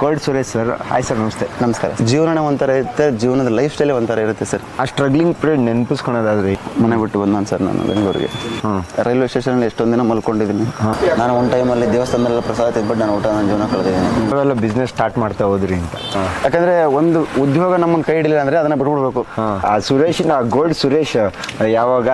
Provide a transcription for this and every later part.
Gold Suresh sir. Hi sir namaste. ನಮಸ್ಕಾರ. ಜೀವನ ಒಂಥರ ಇರುತ್ತೆ ಜೀವನದ ಲೈಫ್ ಸ್ಟೈಲ್ ಒಂಥರ ಇರುತ್ತೆ ಸರ್ ಆ ಸ್ಟ್ರಗ್ಲಿಂಗ್ ಪೀರಿಯಡ್ ನೆನಪಿಸ್ಕೊಳೋದಾದ್ರೆ. ಮನೆ ಬಿಟ್ಟು ಬಂದಾನು ಸರ್ ನಾನು ಬೆಂಗಳೂರಿಗೆ. ರೈಲ್ವೆ ಸ್ಟೇಷನಲ್ಲಿ ಎಷ್ಟೊಂದು ದಿನ ಮಲ್ಕೊಂಡಿದ್ದೀನಿ. ನಾನು ಒಂದು ಟೈಮಲ್ಲಿ ದೇವಸ್ಥಾನದಲ್ಲ ಪ್ರಸಾದ ತಿಂದ್ಬಿಟ್ಟು ನಾನು ಊಟ ನನ್ನ ಜೀವನ ಕಳೆದಿದ್ದೀನಿ. ಅವೆಲ್ಲ ಬಿಸ್ನೆಸ್ ಸ್ಟಾರ್ಟ್ ಮಾಡ್ತಾ ಹೋದ್ರಿ ಅಂತ. ಯಾಕಂದ್ರೆ ಒಂದು ಉದ್ಯೋಗ ನಮ್ಮ ಕೈ ಹಿಡಿಲಿಲ್ಲ ಅಂದ್ರೆ ಅದನ್ನ ಬಿಟ್ಬಿಡ್ಬೇಕು. ಆ ಸುರೇಶಿನ ಗೋಲ್ಡ್ ಸುರೇಶ್ ಯಾವಾಗ?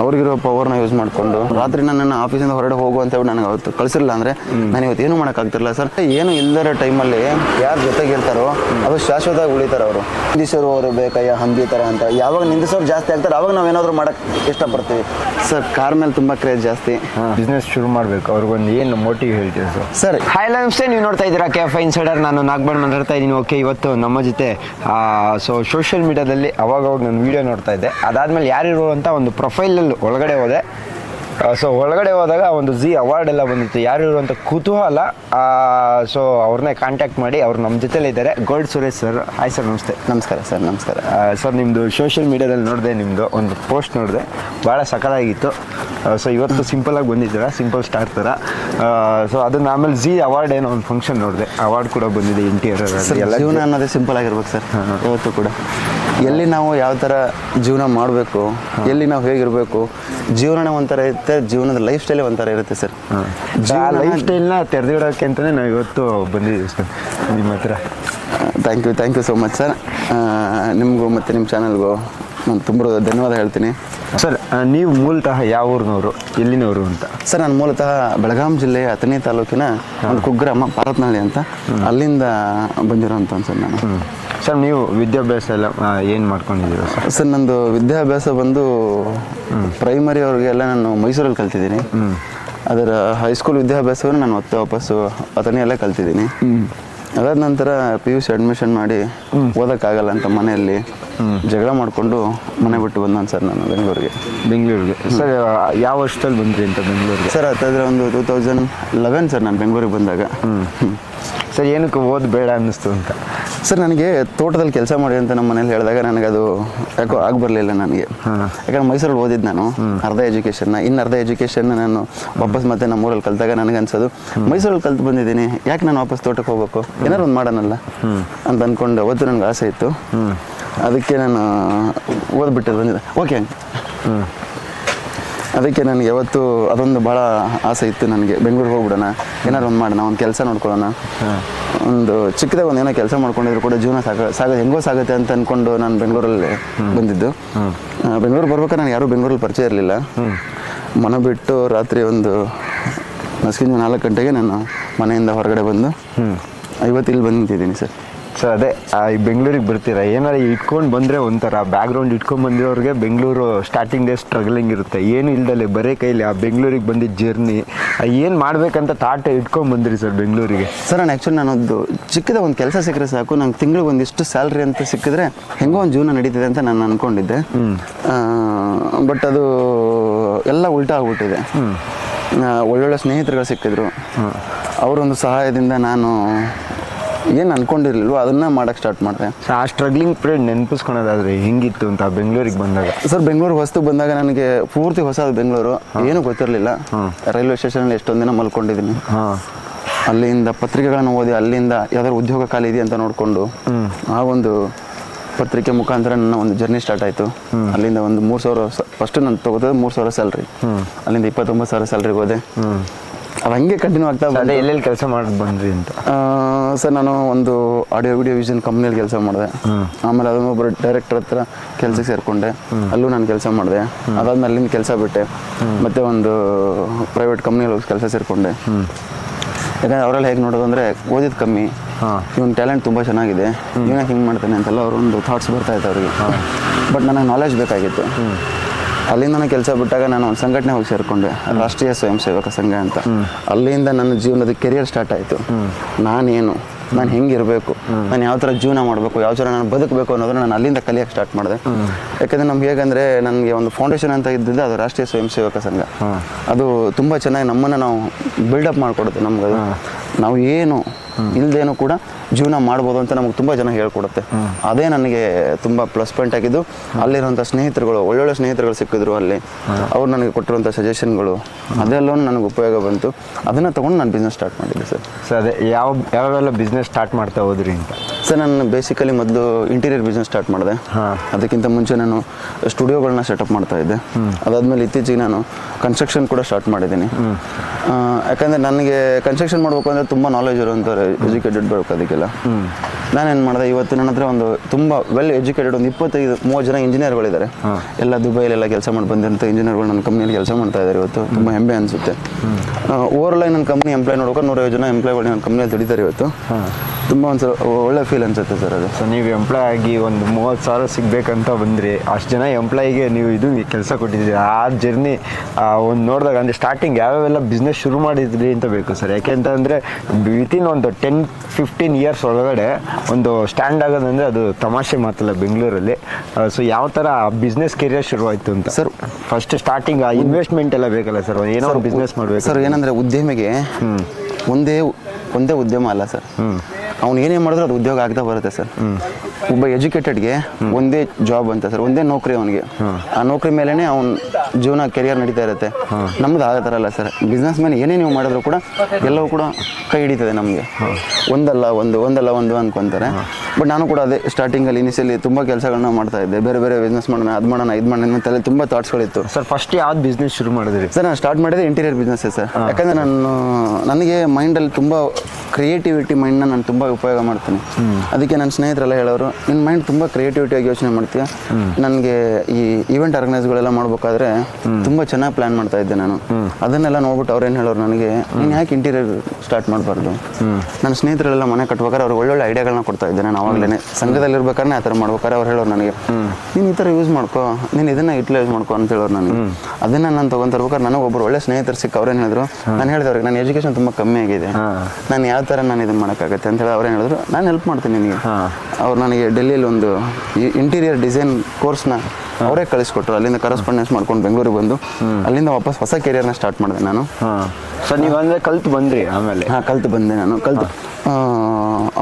ಅವ್ರಿಗಿರೋ ಪವರ್ನ ಯೂಸ್ ಮಾಡಿಕೊಂಡು ರಾತ್ರಿ ನನ್ನ ಆಫೀಸಿಂದ ಹೊರಡೆ ಹೋಗು ಅಂತ ಹೇಳಿ ನನಗೆ ಅವತ್ತು ಕಳಿಸಿಲ್ಲ ಅಂದ್ರೆ ನಾನು ಇವತ್ತು ಏನು ಮಾಡೋಕ್ಕಾಗ್ತಿರಲಿಲ್ಲ ಸರ್ ಏನು ಇಲ್ಲದರ ಟೈಮಲ್ಲಿ ಯಾರು ಜೊತೆಗಿರ್ತಾರೋ ಅದು ಶಾಶ್ವತವಾಗಿ ಉಳಿತಾರೆ ಅವರು. ನಿಂದಿಸೋರು ಅವರು ಬೇಕಯ್ಯ ಹಂದಿ ಥರ ಅಂತ. ಯಾವಾಗ ನಿಂದಿಸೋರು ಜಾಸ್ತಿ ಆಗ್ತಾರೆ ಅವಾಗ ನಾವು ಏನಾದರೂ ಮಾಡಕ್ಕೆ ಇಷ್ಟಪಡ್ತೀವಿ. ಸರ್ ಕಾರ್ ಮೇಲೆ ತುಂಬ ಕ್ರೇಜ್ ಜಾಸ್ತಿ. ಬಿಸ್ನೆಸ್ ಶುರು ಮಾಡಬೇಕು. ಅವ್ರಿಗೊಂದು ಏನು ಮೋಟಿವ್ ಹೇಳ್ತೀವಿ ಸರ್? ಸರ್ ಹಾಯ್ ಲೈಫ್ಸೇ ನೀವು ನೋಡ್ತಾ ಇದ್ದೀರಾ? ಕೆ ಎಫ್ ಇನ್ಸೈಡರ್ ನಾನು ನಾಗ್ಬಂಡ್ ಮಾತಾಡ್ತಾ ಇದ್ದೀನಿ. ಓಕೆ ಇವತ್ತು ನಮ್ಮ ಜೊತೆ ಸೊ ಸೋಷಿಯಲ್ ಮೀಡಿಯಾದಲ್ಲಿ ಅವಾಗವಾಗ ಅವಾಗ ನಾನು ವೀಡಿಯೋ ನೋಡ್ತಾ ಇದ್ದೆ. ಅದಾದಮೇಲೆ ಯಾರಿರು ಅಂತ ಒಂದು ಪ್ರೊಫೈಲಲ್ಲಿ ಒಳಗಡೆ ಹೋದೆ. ಸೊ ಒಳಗಡೆ ಹೋದಾಗ ಒಂದು ಜಿ ಅವಾರ್ಡ್ ಎಲ್ಲ ಬಂದಿತ್ತು. ಯಾರು ಇರುವಂಥ ಕುತೂಹಲ. ಸೊ ಅವ್ರನ್ನೇ ಕಾಂಟ್ಯಾಕ್ಟ್ ಮಾಡಿ ಅವ್ರು ನಮ್ಮ ಜೊತೆಲೇ ಇದ್ದಾರೆ. Gold Suresh sir hi sir namaste. ನಮಸ್ಕಾರ ಸರ್ ನಮಸ್ಕಾರ. ಸರ್ ನಿಮ್ಮದು ಸೋಷಿಯಲ್ ಮೀಡಿಯಾದಲ್ಲಿ ನೋಡಿದೆ ನಿಮ್ಮದು ಒಂದು ಪೋಸ್ಟ್ ನೋಡಿದೆ. ಭಾಳ ಸಕಲಾಗಿತ್ತು. ಸೊ ಇವತ್ತು ಸಿಂಪಲಾಗಿ ಬಂದಿದ್ದೀರ? ಸಿಂಪಲ್ ಸ್ಟಾರ್ ಥರ ಸೊ ಅದನ್ನ ಆಮೇಲೆ ಜಿ ಅವಾರ್ಡ್ ಏನೋ ಒಂದು ಫಂಕ್ಷನ್ ನೋಡಿದೆ. ಅವಾರ್ಡ್ ಕೂಡ ಬಂದಿದೆ ಇಂಟೀರಿಯರ್ ಎಲ್ಲ ಜೀವನ ಅನ್ನೋದೇ ಸಿಂಪಲ್ ಆಗಿರ್ಬೇಕು ಸರ್ ಇವತ್ತು ಕೂಡ. ಎಲ್ಲಿ ನಾವು ಯಾವ ಥರ ಜೀವನ ಮಾಡಬೇಕು ಎಲ್ಲಿ ನಾವು ಹೇಗಿರಬೇಕು ಜೀವನ ಒಂಥರ ಇರುತ್ತೆ ಜೀವನದ ಲೈಫ್ ಸ್ಟೈಲ್ ಒಂಥರ ಇರುತ್ತೆ ಸರ್ ಲೈಫ್ ಸ್ಟೈಲ್ನ ತೆರೆದಿಡೋಕೆ ಅಂತಲೇ ನಾವು ಇವತ್ತು ಬಂದಿದ್ದೀವಿ ಸರ್ ನಿಮ್ಮ ಹತ್ರ. Thank you thank you so much sir ನಿಮಗೂ ಮತ್ತು ನಿಮ್ಮ ಚಾನಲ್ಗೂ ನಾನು ತುಂಬ ಧನ್ಯವಾದ ಹೇಳ್ತೀನಿ. ಸರ್ ನೀವು ಮೂಲತಃ ಯಾವ ಊರಿನವರು ಎಲ್ಲಿನವರು ಅಂತ? ಸರ್ ನಾನು ಮೂಲತಃ ಬೆಳಗಾಂ ಜಿಲ್ಲೆಯ ಅಥಣಿ ತಾಲೂಕಿನ ಒಂದು ಕುಗ್ರಾಮ ಪಾರತ್ನಹಳ್ಳಿ ಅಂತ ಅಲ್ಲಿಂದ ಬಂದಿರೋಂಥ ಸರ್ ನಾನು. ಸರ್ ನೀವು ವಿದ್ಯಾಭ್ಯಾಸ ಎಲ್ಲ ಏನು ಮಾಡ್ಕೊಂಡಿದ್ದೀರ ಸರ್? ಸರ್ ನಂದು ವಿದ್ಯಾಭ್ಯಾಸ ಬಂದು ಪ್ರೈಮರಿ ಅವ್ರಿಗೆಲ್ಲ ನಾನು ಮೈಸೂರಲ್ಲಿ ಕಲ್ತಿದ್ದೀನಿ. ಅದರ ಹೈಸ್ಕೂಲ್ ವಿದ್ಯಾಭ್ಯಾಸವನ್ನು ನಾನು ಮತ್ತೆ ವಾಪಸ್ಸು ಅಥಣಿಯಲ್ಲೇ ಕಲ್ತಿದ್ದೀನಿ. ಅದಾದ ನಂತರ ಪಿ ಯು ಸಿ ಅಡ್ಮಿಷನ್ ಮಾಡಿ ಓದೋಕ್ಕಾಗಲ್ಲ ಅಂತ ಮನೆಯಲ್ಲಿ ಜಗಳ ಮಾಡಿಕೊಂಡು ಮನೆ ಬಿಟ್ಟು ಬಂದ ಸರ್ ನಾನು ಬೆಂಗಳೂರಿಗೆ. ಬೆಂಗಳೂರಿಗೆ. ಸರ್ ಯಾವ ವರ್ಷದಲ್ಲಿ ಬಂದ್ರಿ ಅಂತ ಬೆಂಗಳೂರಿಗೆ? ಸರ್ ಹತ್ತಾದ್ರೆ ಒಂದು ಟೂ ತೌಸಂಡ್ ಲೆವೆನ್ ಸರ್ ನಾನು ಬೆಂಗಳೂರಿಗೆ ಬಂದಾಗ. ಸರ್ ಏನಕ್ಕೆ ಓದ್ ಬೇಡ ಅನ್ನಿಸ್ತು ಅಂತ. ಸರ್ ನನಗೆ ತೋಟದಲ್ಲಿ ಕೆಲಸ ಮಾಡಿ ಅಂತ ನಮ್ಮ ಮನೇಲಿ ಹೇಳಿದಾಗ ನನಗೆ ಅದು ಯಾಕೋ ಆಗಿ ಬರಲಿಲ್ಲ ನನಗೆ ಯಾಕಂದ್ರೆ ಮೈಸೂರಲ್ಲಿ ಓದಿದ್ದು ನಾನು ಅರ್ಧ ಎಜುಕೇಷನ್ನ. ಇನ್ನು ಅರ್ಧ ಎಜುಕೇಷನ್ ನಾನು ವಾಪಸ್ ಮತ್ತೆ ನಮ್ಮ ಊರಲ್ಲಿ ಕಲ್ತಾಗ ನನಗೆ ಅನ್ಸೋದು ಮೈಸೂರಲ್ಲಿ ಕಲ್ತು ಬಂದಿದ್ದೀನಿ. ಯಾಕೆ ನಾನು ವಾಪಸ್ ತೋಟಕ್ಕೆ ಹೋಗ್ಬೇಕು? ಏನಾರು ಒಂದು ಮಾಡೋಣಲ್ಲ ಅಂತ ಅಂದ್ಕೊಂಡು ಅವತ್ತು ನನಗೆ ಆಸೆ ಇತ್ತು. ಅದಕ್ಕೆ ನಾನು ಓದ್ಬಿಟ್ಟು ಬಂದಿದ್ದೆ. ಓಕೆ ಅದಕ್ಕೆ ನನಗೆ ಯಾವತ್ತು ಅದೊಂದು ಭಾಳ ಆಸೆ ಇತ್ತು ನನಗೆ. ಬೆಂಗಳೂರಿಗೆ ಹೋಗ್ಬಿಡೋಣ ಏನಾರು ಒಂದು ಮಾಡೋಣ ಒಂದು ಕೆಲಸ ನೋಡ್ಕೊಳ್ಳೋಣ. ಒಂದು ಚಿಕ್ಕದಾಗ ಒಂದು ಏನೋ ಕೆಲಸ ಮಾಡ್ಕೊಂಡಿದ್ರು ಕೂಡ ಜೀವನ ಸಾಗ ಸಾಗ ಹೆಂಗೋ ಸಾಗುತ್ತೆ ಅಂತ ಅಂದ್ಕೊಂಡು ನಾನು ಬೆಂಗಳೂರಲ್ಲಿ ಬಂದಿದ್ದು. ಬೆಂಗಳೂರು ಬರ್ಬೇಕಾದ್ರೆ ನಾನು ಯಾರೂ ಬೆಂಗಳೂರಲ್ಲಿ ಪರಿಚಯ ಇರಲಿಲ್ಲ. ಮನೆ ಬಿಟ್ಟು ರಾತ್ರಿ ಒಂದು ನಸ್ಕಿಂಜ ನಾಲ್ಕು ಗಂಟೆಗೆ ನಾನು ಮನೆಯಿಂದ ಹೊರಗಡೆ ಬಂದು ಇವತ್ತು ಇಲ್ಲಿ ಬಂದಿದ್ದೀನಿ ಸರ್. ಸರ್ ಅದೇ ಆ, ಈ ಬೆಂಗಳೂರಿಗೆ ಬರ್ತೀರಾ? ಏನಾರ ಇಟ್ಕೊಂಡು ಬಂದರೆ ಒಂಥರ ಬ್ಯಾಕ್ಗ್ರೌಂಡ್ ಇಟ್ಕೊಂಡು ಬಂದಿರೋರಿಗೆ ಬೆಂಗಳೂರು ಸ್ಟಾರ್ಟಿಂಗ್ ಡೇ ಸ್ಟ್ರಗಲಿಂಗ್ ಇರುತ್ತೆ. ಏನು ಇಲ್ದಲೆ ಬರೀ ಕೈಲಿ ಆ ಬೆಂಗಳೂರಿಗೆ ಬಂದಿದ್ದ ಜರ್ನಿ ಏನು ಮಾಡಬೇಕಂತ ತಾಟ ಇಟ್ಕೊಂಡು ಬಂದಿರಿ ಸರ್ ಬೆಂಗಳೂರಿಗೆ? ಸರ್ ನಾನು ಆ್ಯಕ್ಚುಲಿ ನಾನೊಂದು ಚಿಕ್ಕದ ಒಂದು ಕೆಲಸ ಸಿಕ್ಕರೆ ಸಾಕು. ನಂಗೆ ತಿಂಗಳಿಗೆ ಒಂದಿಷ್ಟು ಸ್ಯಾಲ್ರಿ ಅಂತ ಸಿಕ್ಕಿದ್ರೆ ಹೆಂಗೋ ಒಂದು ಜೀವನ ನಡೀತಿದೆ ಅಂತ ನಾನು ಅಂದ್ಕೊಂಡಿದ್ದೆ ಬಟ್ ಅದು ಎಲ್ಲ ಉಲ್ಟಾ ಆಗ್ಬಿಟ್ಟಿದೆ. ಒಳ್ಳೊಳ್ಳೆ ಸ್ನೇಹಿತರುಗಳು ಸಿಕ್ಕಿದ್ರು. ಅವರೊಂದು ಸಹಾಯದಿಂದ ನಾನು ಏನು ಅನ್ಕೊಂಡಿರ್ಲಿಲ್ವ ಅದನ್ನ ಮಾಡಕ್ ಸ್ಟಾರ್ಟ್ ಮಾಡಿದೆ. ಸರ್ ಆ ಸ್ಟ್ರಗ್ಲಿಂಗ್ ಪೀರಿಯಡ್ ನೆನಪಿಸ್ಕೊಳೋದಾದ್ರೆ ಹೆಂಗಿತ್ತು ಅಂತ ಬೆಂಗಳೂರಿಗೆ ಬಂದಾಗ? ಸರ್ ಬೆಂಗಳೂರು ಹೊಸ್ತು ಬಂದಾಗ ನನಗೆ ಪೂರ್ತಿ ಹೊಸದು ಬೆಂಗಳೂರು. ಏನೂ ಗೊತ್ತಿರಲಿಲ್ಲ. ರೈಲ್ವೆ ಸ್ಟೇಷನಲ್ಲಿ ಎಷ್ಟೊಂದು ದಿನ ಮಲ್ಕೊಂಡಿದ್ದೀನಿ. ಅಲ್ಲಿಂದ ಪತ್ರಿಕೆಗಳನ್ನು ಓದಿ ಅಲ್ಲಿಂದ ಯಾವ್ದಾದ್ರು ಉದ್ಯೋಗ ಖಾಲಿ ಇದೆಯಾ ಅಂತ ನೋಡಿಕೊಂಡು ಆ ಒಂದು ಪತ್ರಿಕೆ ಮುಖಾಂತರ ನನ್ನ ಒಂದು ಜರ್ನಿ ಸ್ಟಾರ್ಟ್ ಆಯಿತು. ಅಲ್ಲಿಂದ ಒಂದು ಮೂರು ಸಾವಿರ ಫಸ್ಟ್ ನಾನು ತಗೋತದೆ ಮೂರು ಸಾವಿರ ಸ್ಯಾಲ್ರಿ ಅಲ್ಲಿಂದ ಇಪ್ಪತ್ತೊಂಬತ್ತು ಸಾವಿರ ಸ್ಯಾಲ್ರಿಗೆ ಹೋದೆ. ಅದು ಹಂಗೆ ಕಂಟಿನ್ಯೂ ಆಗ್ತಾ ಅದೇ ಎಲ್ಲೆಲ್ಲಿ ಕೆಲಸ ಮಾಡಿ ಬಂದ್ರಿ ಅಂತ. ಸರ್ ನಾನು ಒಂದು ಆಡಿಯೋ ವಿಡಿಯೋ ವಿಷನ್ ಕಂಪ್ನಿಯಲ್ಲಿ ಕೆಲಸ ಮಾಡಿದೆ. ಆಮೇಲೆ ಅದನ್ನು ಒಬ್ಬರು ಡೈರೆಕ್ಟರ್ ಹತ್ರ ಕೆಲಸಕ್ಕೆ ಸೇರಿಕೊಂಡೆ. ಅಲ್ಲೂ ನಾನು ಕೆಲಸ ಮಾಡಿದೆ. ಅದಾದ್ಮೇಲೆ ಅಲ್ಲಿಂದ ಕೆಲಸ ಬಿಟ್ಟೆ. ಮತ್ತೆ ಒಂದು ಪ್ರೈವೇಟ್ ಕಂಪ್ನಿಯಲ್ಲಿ ಹೋಗಿ ಕೆಲಸ ಸೇರಿಕೊಂಡೆ. ಯಾಕಂದ್ರೆ ಅವರೆಲ್ಲ ಹೇಗೆ ನೋಡೋದು ಅಂದರೆ ಓದಿದ್ದು ಕಮ್ಮಿ. ಇವ್ನ ಇವನ್ ಟ್ಯಾಲೆಂಟ್ ತುಂಬ ಚೆನ್ನಾಗಿದೆ. ಇವನ ಹಿಂಗೆ ಮಾಡ್ತಾನೆ ಅಂತೆಲ್ಲ ಅವರೊಂದು ಥಾಟ್ಸ್ ಬರ್ತಾ ಇತ್ತು ಅವರಿಗೆ. ಬಟ್ ನನಗೆ ನಾಲೆಜ್ ಬೇಕಾಗಿತ್ತು. ಅಲ್ಲಿಂದ ನಾನು ಕೆಲಸ ಬಿಟ್ಟಾಗ ನಾನು ಒಂದು ಸಂಘಟನೆ ಹೋಗಿ ಸೇರಿಕೊಂಡೆ. ರಾಷ್ಟ್ರೀಯ ಸ್ವಯಂ ಸೇವಕ ಸಂಘ ಅಂತ. ಅಲ್ಲಿಂದ ನನ್ನ ಜೀವನದ ಕೆರಿಯರ್ ಸ್ಟಾರ್ಟ್ ಆಯಿತು. ನಾನೇನು ನಾನು ಹೆಂಗಿರಬೇಕು ನಾನು ಯಾವ ಥರ ಜೀವನ ಮಾಡಬೇಕು ಯಾವ ಥರ ನಾನು ಬದುಕಬೇಕು ಅನ್ನೋದನ್ನ ನಾನು ಅಲ್ಲಿಂದ ಕಲಿಯೋಕ್ಕೆ ಸ್ಟಾರ್ಟ್ ಮಾಡಿದೆ. ಯಾಕಂದರೆ ನಮ್ಗೆ ಹೇಗಂದರೆ ನನಗೆ ಒಂದು ಫೌಂಡೇಶನ್ ಅಂತ ಇದ್ದಿದ್ದು ಅದು ರಾಷ್ಟ್ರೀಯ ಸ್ವಯಂ ಸೇವಕ ಸಂಘ. ಅದು ತುಂಬ ಚೆನ್ನಾಗಿ ನಮ್ಮನ್ನು ನಾವು ಬಿಲ್ಡಪ್ ಮಾಡಿಕೊಡುತ್ತೆ ನಮ್ಗೆ ಅದು ನಾವು ಏನು ಇಲ್ದೇನು ಕೂಡ ಜೀವನ ಮಾಡ್ಬೋದು ಅಂತ ನಮಗೆ ತುಂಬ ಜನ ಹೇಳ್ಕೊಡುತ್ತೆ. ಅದೇ ನನಗೆ ತುಂಬ ಪ್ಲಸ್ ಪಾಯಿಂಟ್ ಆಗಿದ್ದು ಅಲ್ಲಿರುವಂಥ ಸ್ನೇಹಿತರುಗಳು ಒಳ್ಳೊಳ್ಳೆ ಸ್ನೇಹಿತರುಗಳು ಸಿಕ್ಕಿದ್ರು ಅಲ್ಲಿ. ಅವ್ರು ನನಗೆ ಕೊಟ್ಟಿರುವಂಥ ಸಜೆಷನ್ಗಳು ಅದೆಲ್ಲವೂ ನನಗೆ ಉಪಯೋಗ ಬಂತು. ಅದನ್ನು ತೊಗೊಂಡು ನಾನು ಬಿಸ್ನೆಸ್ ಸ್ಟಾರ್ಟ್ ಮಾಡಿದ್ದೆ ಸರ್. ಸರ್ ಅದೇ ಯಾವ ಯಾವೆಲ್ಲ ಬಿಸ್ನೆಸ್ ಸ್ಟಾರ್ಟ್ ಮಾಡ್ತಾ ಹೋದ್ರಿ ಅಂತ? ಸರ್ ನಾನು ಬೇಸಿಕಲಿ ಮೊದಲು ಇಂಟೀರಿಯರ್ ಬಿಸ್ನೆಸ್ ಸ್ಟಾರ್ಟ್ ಮಾಡಿದೆ. ಅದಕ್ಕಿಂತ ಮುಂಚೆ ನಾನು ಸ್ಟುಡಿಯೋಗಳನ್ನ ಸೆಟಪ್ ಮಾಡ್ತಾ ಇದ್ದೆ. ಅದಾದಮೇಲೆ ಇತ್ತೀಚೆಗೆ ನಾನು ಕನ್ಸ್ಟ್ರಕ್ಷನ್ ಕೂಡ ಸ್ಟಾರ್ಟ್ ಮಾಡಿದ್ದೀನಿ. ಯಾಕಂದರೆ ನನಗೆ ಕನ್ಸ್ಟ್ರಕ್ಷನ್ ಮಾಡಬೇಕು ಅಂದರೆ ತುಂಬ ನಾಲೆಜ್ ಇರುವಂಥವ್ರೆ ಎಜುಕೇಟೆಡ್ ಬೇಕು ಅದಕ್ಕೆಲ್ಲ. ನಾನೇನು ಮಾಡಿದೆ ಇವತ್ತು ನನ್ನ ಹತ್ರ ಒಂದು ತುಂಬ ವೆಲ್ ಎಜುಕೇಟೆಡ್ ಒಂದು ಇಪ್ಪತ್ತೈದು ಮೂವತ್ತು ಜನ ಇಂಜಿನಿಯರ್ಗಳಿದ್ದಾರೆ ಎಲ್ಲ ದುಬೈಲೆಲ್ಲ ಕೆಲಸ ಮಾಡಿ ಬಂದಿರೋಂಥ ಇಂಜಿನಿಯರ್ಗಳು ನನ್ನ ಕಂಪ್ನಿಯಲ್ಲಿ ಕೆಲಸ ಮಾಡ್ತಾ ಇದ್ದಾರೆ ಇವತ್ತು. ತುಂಬ ಹೆಮ್ಮೆ ಅನಿಸುತ್ತೆ. ಆಗಿ ನನ್ನ ಕಂಪ್ನಿ ಎಂಪ್ಲಾಯ್ ನೋಡ್ಕೊಂಡು ನೂರೈವತ್ತು ಜನ ಎಂಪ್ಲಾಯ್ಗಳು ನನ್ನ ಕಂಪ್ನಿಯಲ್ಲಿ ದುಡಿತಾರೆ ಇವತ್ತು. ತುಂಬ ಒಂದು ಒಳ್ಳೆ ಫೀಲ್ ಅನಿಸುತ್ತೆ ಸರ್ ಅದು. ಸೊ ನೀವು ಎಂಪ್ಲಾಯ್ ಆಗಿ ಒಂದು ಮೂವತ್ತು ಸಾವಿರ ಸಿಗಬೇಕಂತ ಬಂದ್ರಿ. ಅಷ್ಟು ಜನ ಎಂಪ್ಲಾಯಿಗೆ ನೀವು ಇದು ಕೆಲಸ ಕೊಟ್ಟಿದ್ದೀರಿ. ಆ ಜರ್ನಿ ಒಂದು ನೋಡಿದಾಗ ಅಂದರೆ ಸ್ಟಾರ್ಟಿಂಗ್ ಯಾವ್ಯಾವೆಲ್ಲ ಬಿಸ್ನೆಸ್ ಶುರು ಮಾಡಿದ್ರಿ ಅಂತ ಬೇಕು ಸರ್ ಯಾಕೆಂತಂದರೆ ವಿತಿನ್ ಒಂದು ಟೆನ್ ಫಿಫ್ಟೀನ್ ಇಯರ್ಸ್ ಒಳಗಡೆ ಒಂದು ಸ್ಟ್ಯಾಂಡ್ ಆಗೋದಂದರೆ ಅದು ತಮಾಷೆ ಮಾತಲ್ಲ ಬೆಂಗಳೂರಲ್ಲಿ. ಸೊ ಯಾವ ಥರ ಬಿಸ್ನೆಸ್ ಕೆರಿಯರ್ ಶುರುವಾಯಿತು ಅಂತ. ಸರ್ ಫಸ್ಟ್ ಸ್ಟಾರ್ಟಿಂಗ್ ಇನ್ವೆಸ್ಟ್ಮೆಂಟ್ ಎಲ್ಲ ಬೇಕಲ್ಲ ಸರ್? ಏನೋ ಬಿಸ್ನೆಸ್ ಮಾಡಬೇಕು. ಸರ್ ಏನಂದ್ರೆ ಉದ್ಯಮಿಗೆ ಒಂದೇ ಒಂದೇ ಉದ್ಯಮ ಅಲ್ಲ ಸರ್. ಅವ್ನು ಏನೇ ಮಾಡಿದ್ರು ಅದು ಉದ್ಯೋಗ ಆಗ್ತಾ ಬರುತ್ತೆ ಸರ್. ಒಬ್ಬ ಎಜುಕೇಟೆಡ್ಗೆ ಒಂದೇ ಜಾಬ್ ಅಂತ ಸರ್ ಒಂದೇ ನೌಕರಿ ಅವನಿಗೆ. ಆ ನೌಕರಿ ಮೇಲೇ ಅವ್ನ ಜೀವನ ಕೆರಿಯರ್ ನಡೀತಾ ಇರುತ್ತೆ. ನಮ್ದು ಆ ಥರ ಅಲ್ಲ ಸರ್ ಬಿಸ್ನೆಸ್ ಮ್ಯಾನ್ ಏನೇ ನೀವು ಮಾಡಿದ್ರು ಕೂಡ ಎಲ್ಲವೂ ಕೂಡ ಕೈ ಹಿಡಿತದೆ ನಮಗೆ. ಒಂದಲ್ಲ ಒಂದು ಒಂದಲ್ಲ ಒಂದು ಅನ್ಕೊಂತಾರೆ. ಬಟ್ ನಾನು ಕೂಡ ಅದೇ ಸ್ಟಾರ್ಟಿಂಗಲ್ಲಿ ಇನಿಷಿಯಲಿ ತುಂಬ ಕೆಲಸಗಳನ್ನ ಮಾಡ್ತಾ ಇದ್ದೆ. ಬೇರೆ ಬೇರೆ ಬಿಸ್ನೆಸ್ ಮಾಡೋಣ ಅದು ಮಾಡೋಣ ಇದು ಮಾಡೋಣ ಅಂತೆಲ್ಲ ತುಂಬ ಥಾಟ್ಸ್ಗಳಿತ್ತು ಸರ್ ಫಸ್ಟ್ ಯಾವ್ದು ಬಿಸ್ನೆಸ್ ಶುರು ಮಾಡಿದ್ರಿ? ಸರ್ ನಾನು ಸ್ಟಾರ್ಟ್ ಮಾಡಿದೆ ಇಂಟೀರಿಯರ್ ಬಿಸ್ನೆಸ್ ಸರ್. ಯಾಕಂದರೆ ನಾನು ನನಗೆ ಮೈಂಡಲ್ಲಿ ತುಂಬ ಕ್ರಿಯೇಟಿವಿಟಿ ಮೈಂಡ್ನ ನಾನು ತುಂಬ ಉಪಯೋಗ ಮಾಡ್ತೀನಿ. ಅದಕ್ಕೆ ನನ್ನ ಸ್ನೇಹಿತರೆಲ್ಲ ಹೇಳೋರು ನಿನ್ನ ಮೈಂಡ್ ತುಂಬ ಕ್ರಿಯೇಟಿವಿಟಿಯಾಗಿ ಯೋಚನೆ ಮಾಡ್ತೀಯ? ನನಗೆ ಈ ಈವೆಂಟ್ ಆರ್ಗನೈಸ್ಗಳೆಲ್ಲ ಮಾಡ್ಬೇಕಾದ್ರೆ ತುಂಬ ಚೆನ್ನಾಗಿ ಪ್ಲಾನ್ ಮಾಡ್ತಾ ಇದ್ದೆ ನಾನು. ಅದನ್ನೆಲ್ಲ ನೋಡ್ಬಿಟ್ಟು ಅವ್ರೇನು ಹೇಳೋರು ನನಗೆ ನೀನು ಯಾಕೆ ಇಂಟೀರಿಯರ್ ಸ್ಟಾರ್ಟ್ ಮಾಡಬಾರ್ದು? ನನ್ನ ಸ್ನೇಹಿತರೆಲ್ಲ ಮನೆ ಕಟ್ಬೇಕಾದ್ರೆ ಅವ್ರಿಗೆ ಒಳ್ಳೊಳ್ಳೆ ಐಡಿಯಾಗಳನ್ನ ಕೊಡ್ತಾ ಇದ್ದೆ ನಾನು ಅವಾಗಲೇ ಸಂಘದಲ್ಲಿರ್ಬೇಕಾದ್ರೆ ಆ ಥರ ಮಾಡ್ಬೇಕಾದ್ರೆ ಅವ್ರು ಹೇಳೋರು ನನಗೆ ನೀನು ಈ ಥರ ಯೂಸ್ ಮಾಡ್ಕೋ ನೀನು ಇದನ್ನ ಯುಟಿಲೈಸ್ ಮಾಡ್ಕೋ ಅಂತ ಹೇಳೋರು ನನಗೆ. ಅದನ್ನ ನಾನು ನನಗೆ ಒಬ್ಬರು ಒಳ್ಳೆ ಸ್ನೇಹಿತರು ಸಿಕ್ಕ ಅವ್ರೇನು ಹೇಳಿದ್ರು ನಾನು ಹೇಳಿದೆ ಅವ್ರಿಗೆ ನನ್ನ ಎಜುಕೇಷನ್ ತುಂಬ ಕಮ್ಮಿ ಆಗಿದೆ. ನಾನು ಯಾವ ಥರ ನಾನು ಇದನ್ನ ಮಾಡೋಕ್ಕಾಗತ್ತೆ ಅಂತ ಹೇಳಿ ಅವ್ರೇನು ಹೇಳಿದ್ರು ನಾನು ಹೆಲ್ಪ್ ಮಾಡ್ತೀನಿ ನಿನಗೆ. ಅವ್ರು ನನಗೆ ಡೆಲ್ಲಿಯಲ್ಲಿ ಒಂದು ಇಂಟೀರಿಯರ್ ಡಿಸೈನ್ ಕೋರ್ಸ್ನ ಅವರೇ ಕಳಿಸ್ಕೊಟ್ರು. ಅಲ್ಲಿಂದ ಕರೆಸ್ಪಾಂಡೆನ್ಸ್ ಮಾಡ್ಕೊಂಡು ಬೆಂಗಳೂರಿಗೆ ಬಂದು ಅಲ್ಲಿಂದ ವಾಪಸ್ ಹೊಸ ಕೆರಿಯರ್ನ ಸ್ಟಾರ್ಟ್ ಮಾಡಿದೆ ನಾನು. ಹಾಂ. ಸೊ ನೀವು ಅಂದರೆ ಕಲ್ತು ಬಂದ್ರಿ ಆಮೇಲೆ? ಹಾಂ ಕಲ್ತು ಬಂದೆ ನಾನು ಕಲ್ತು.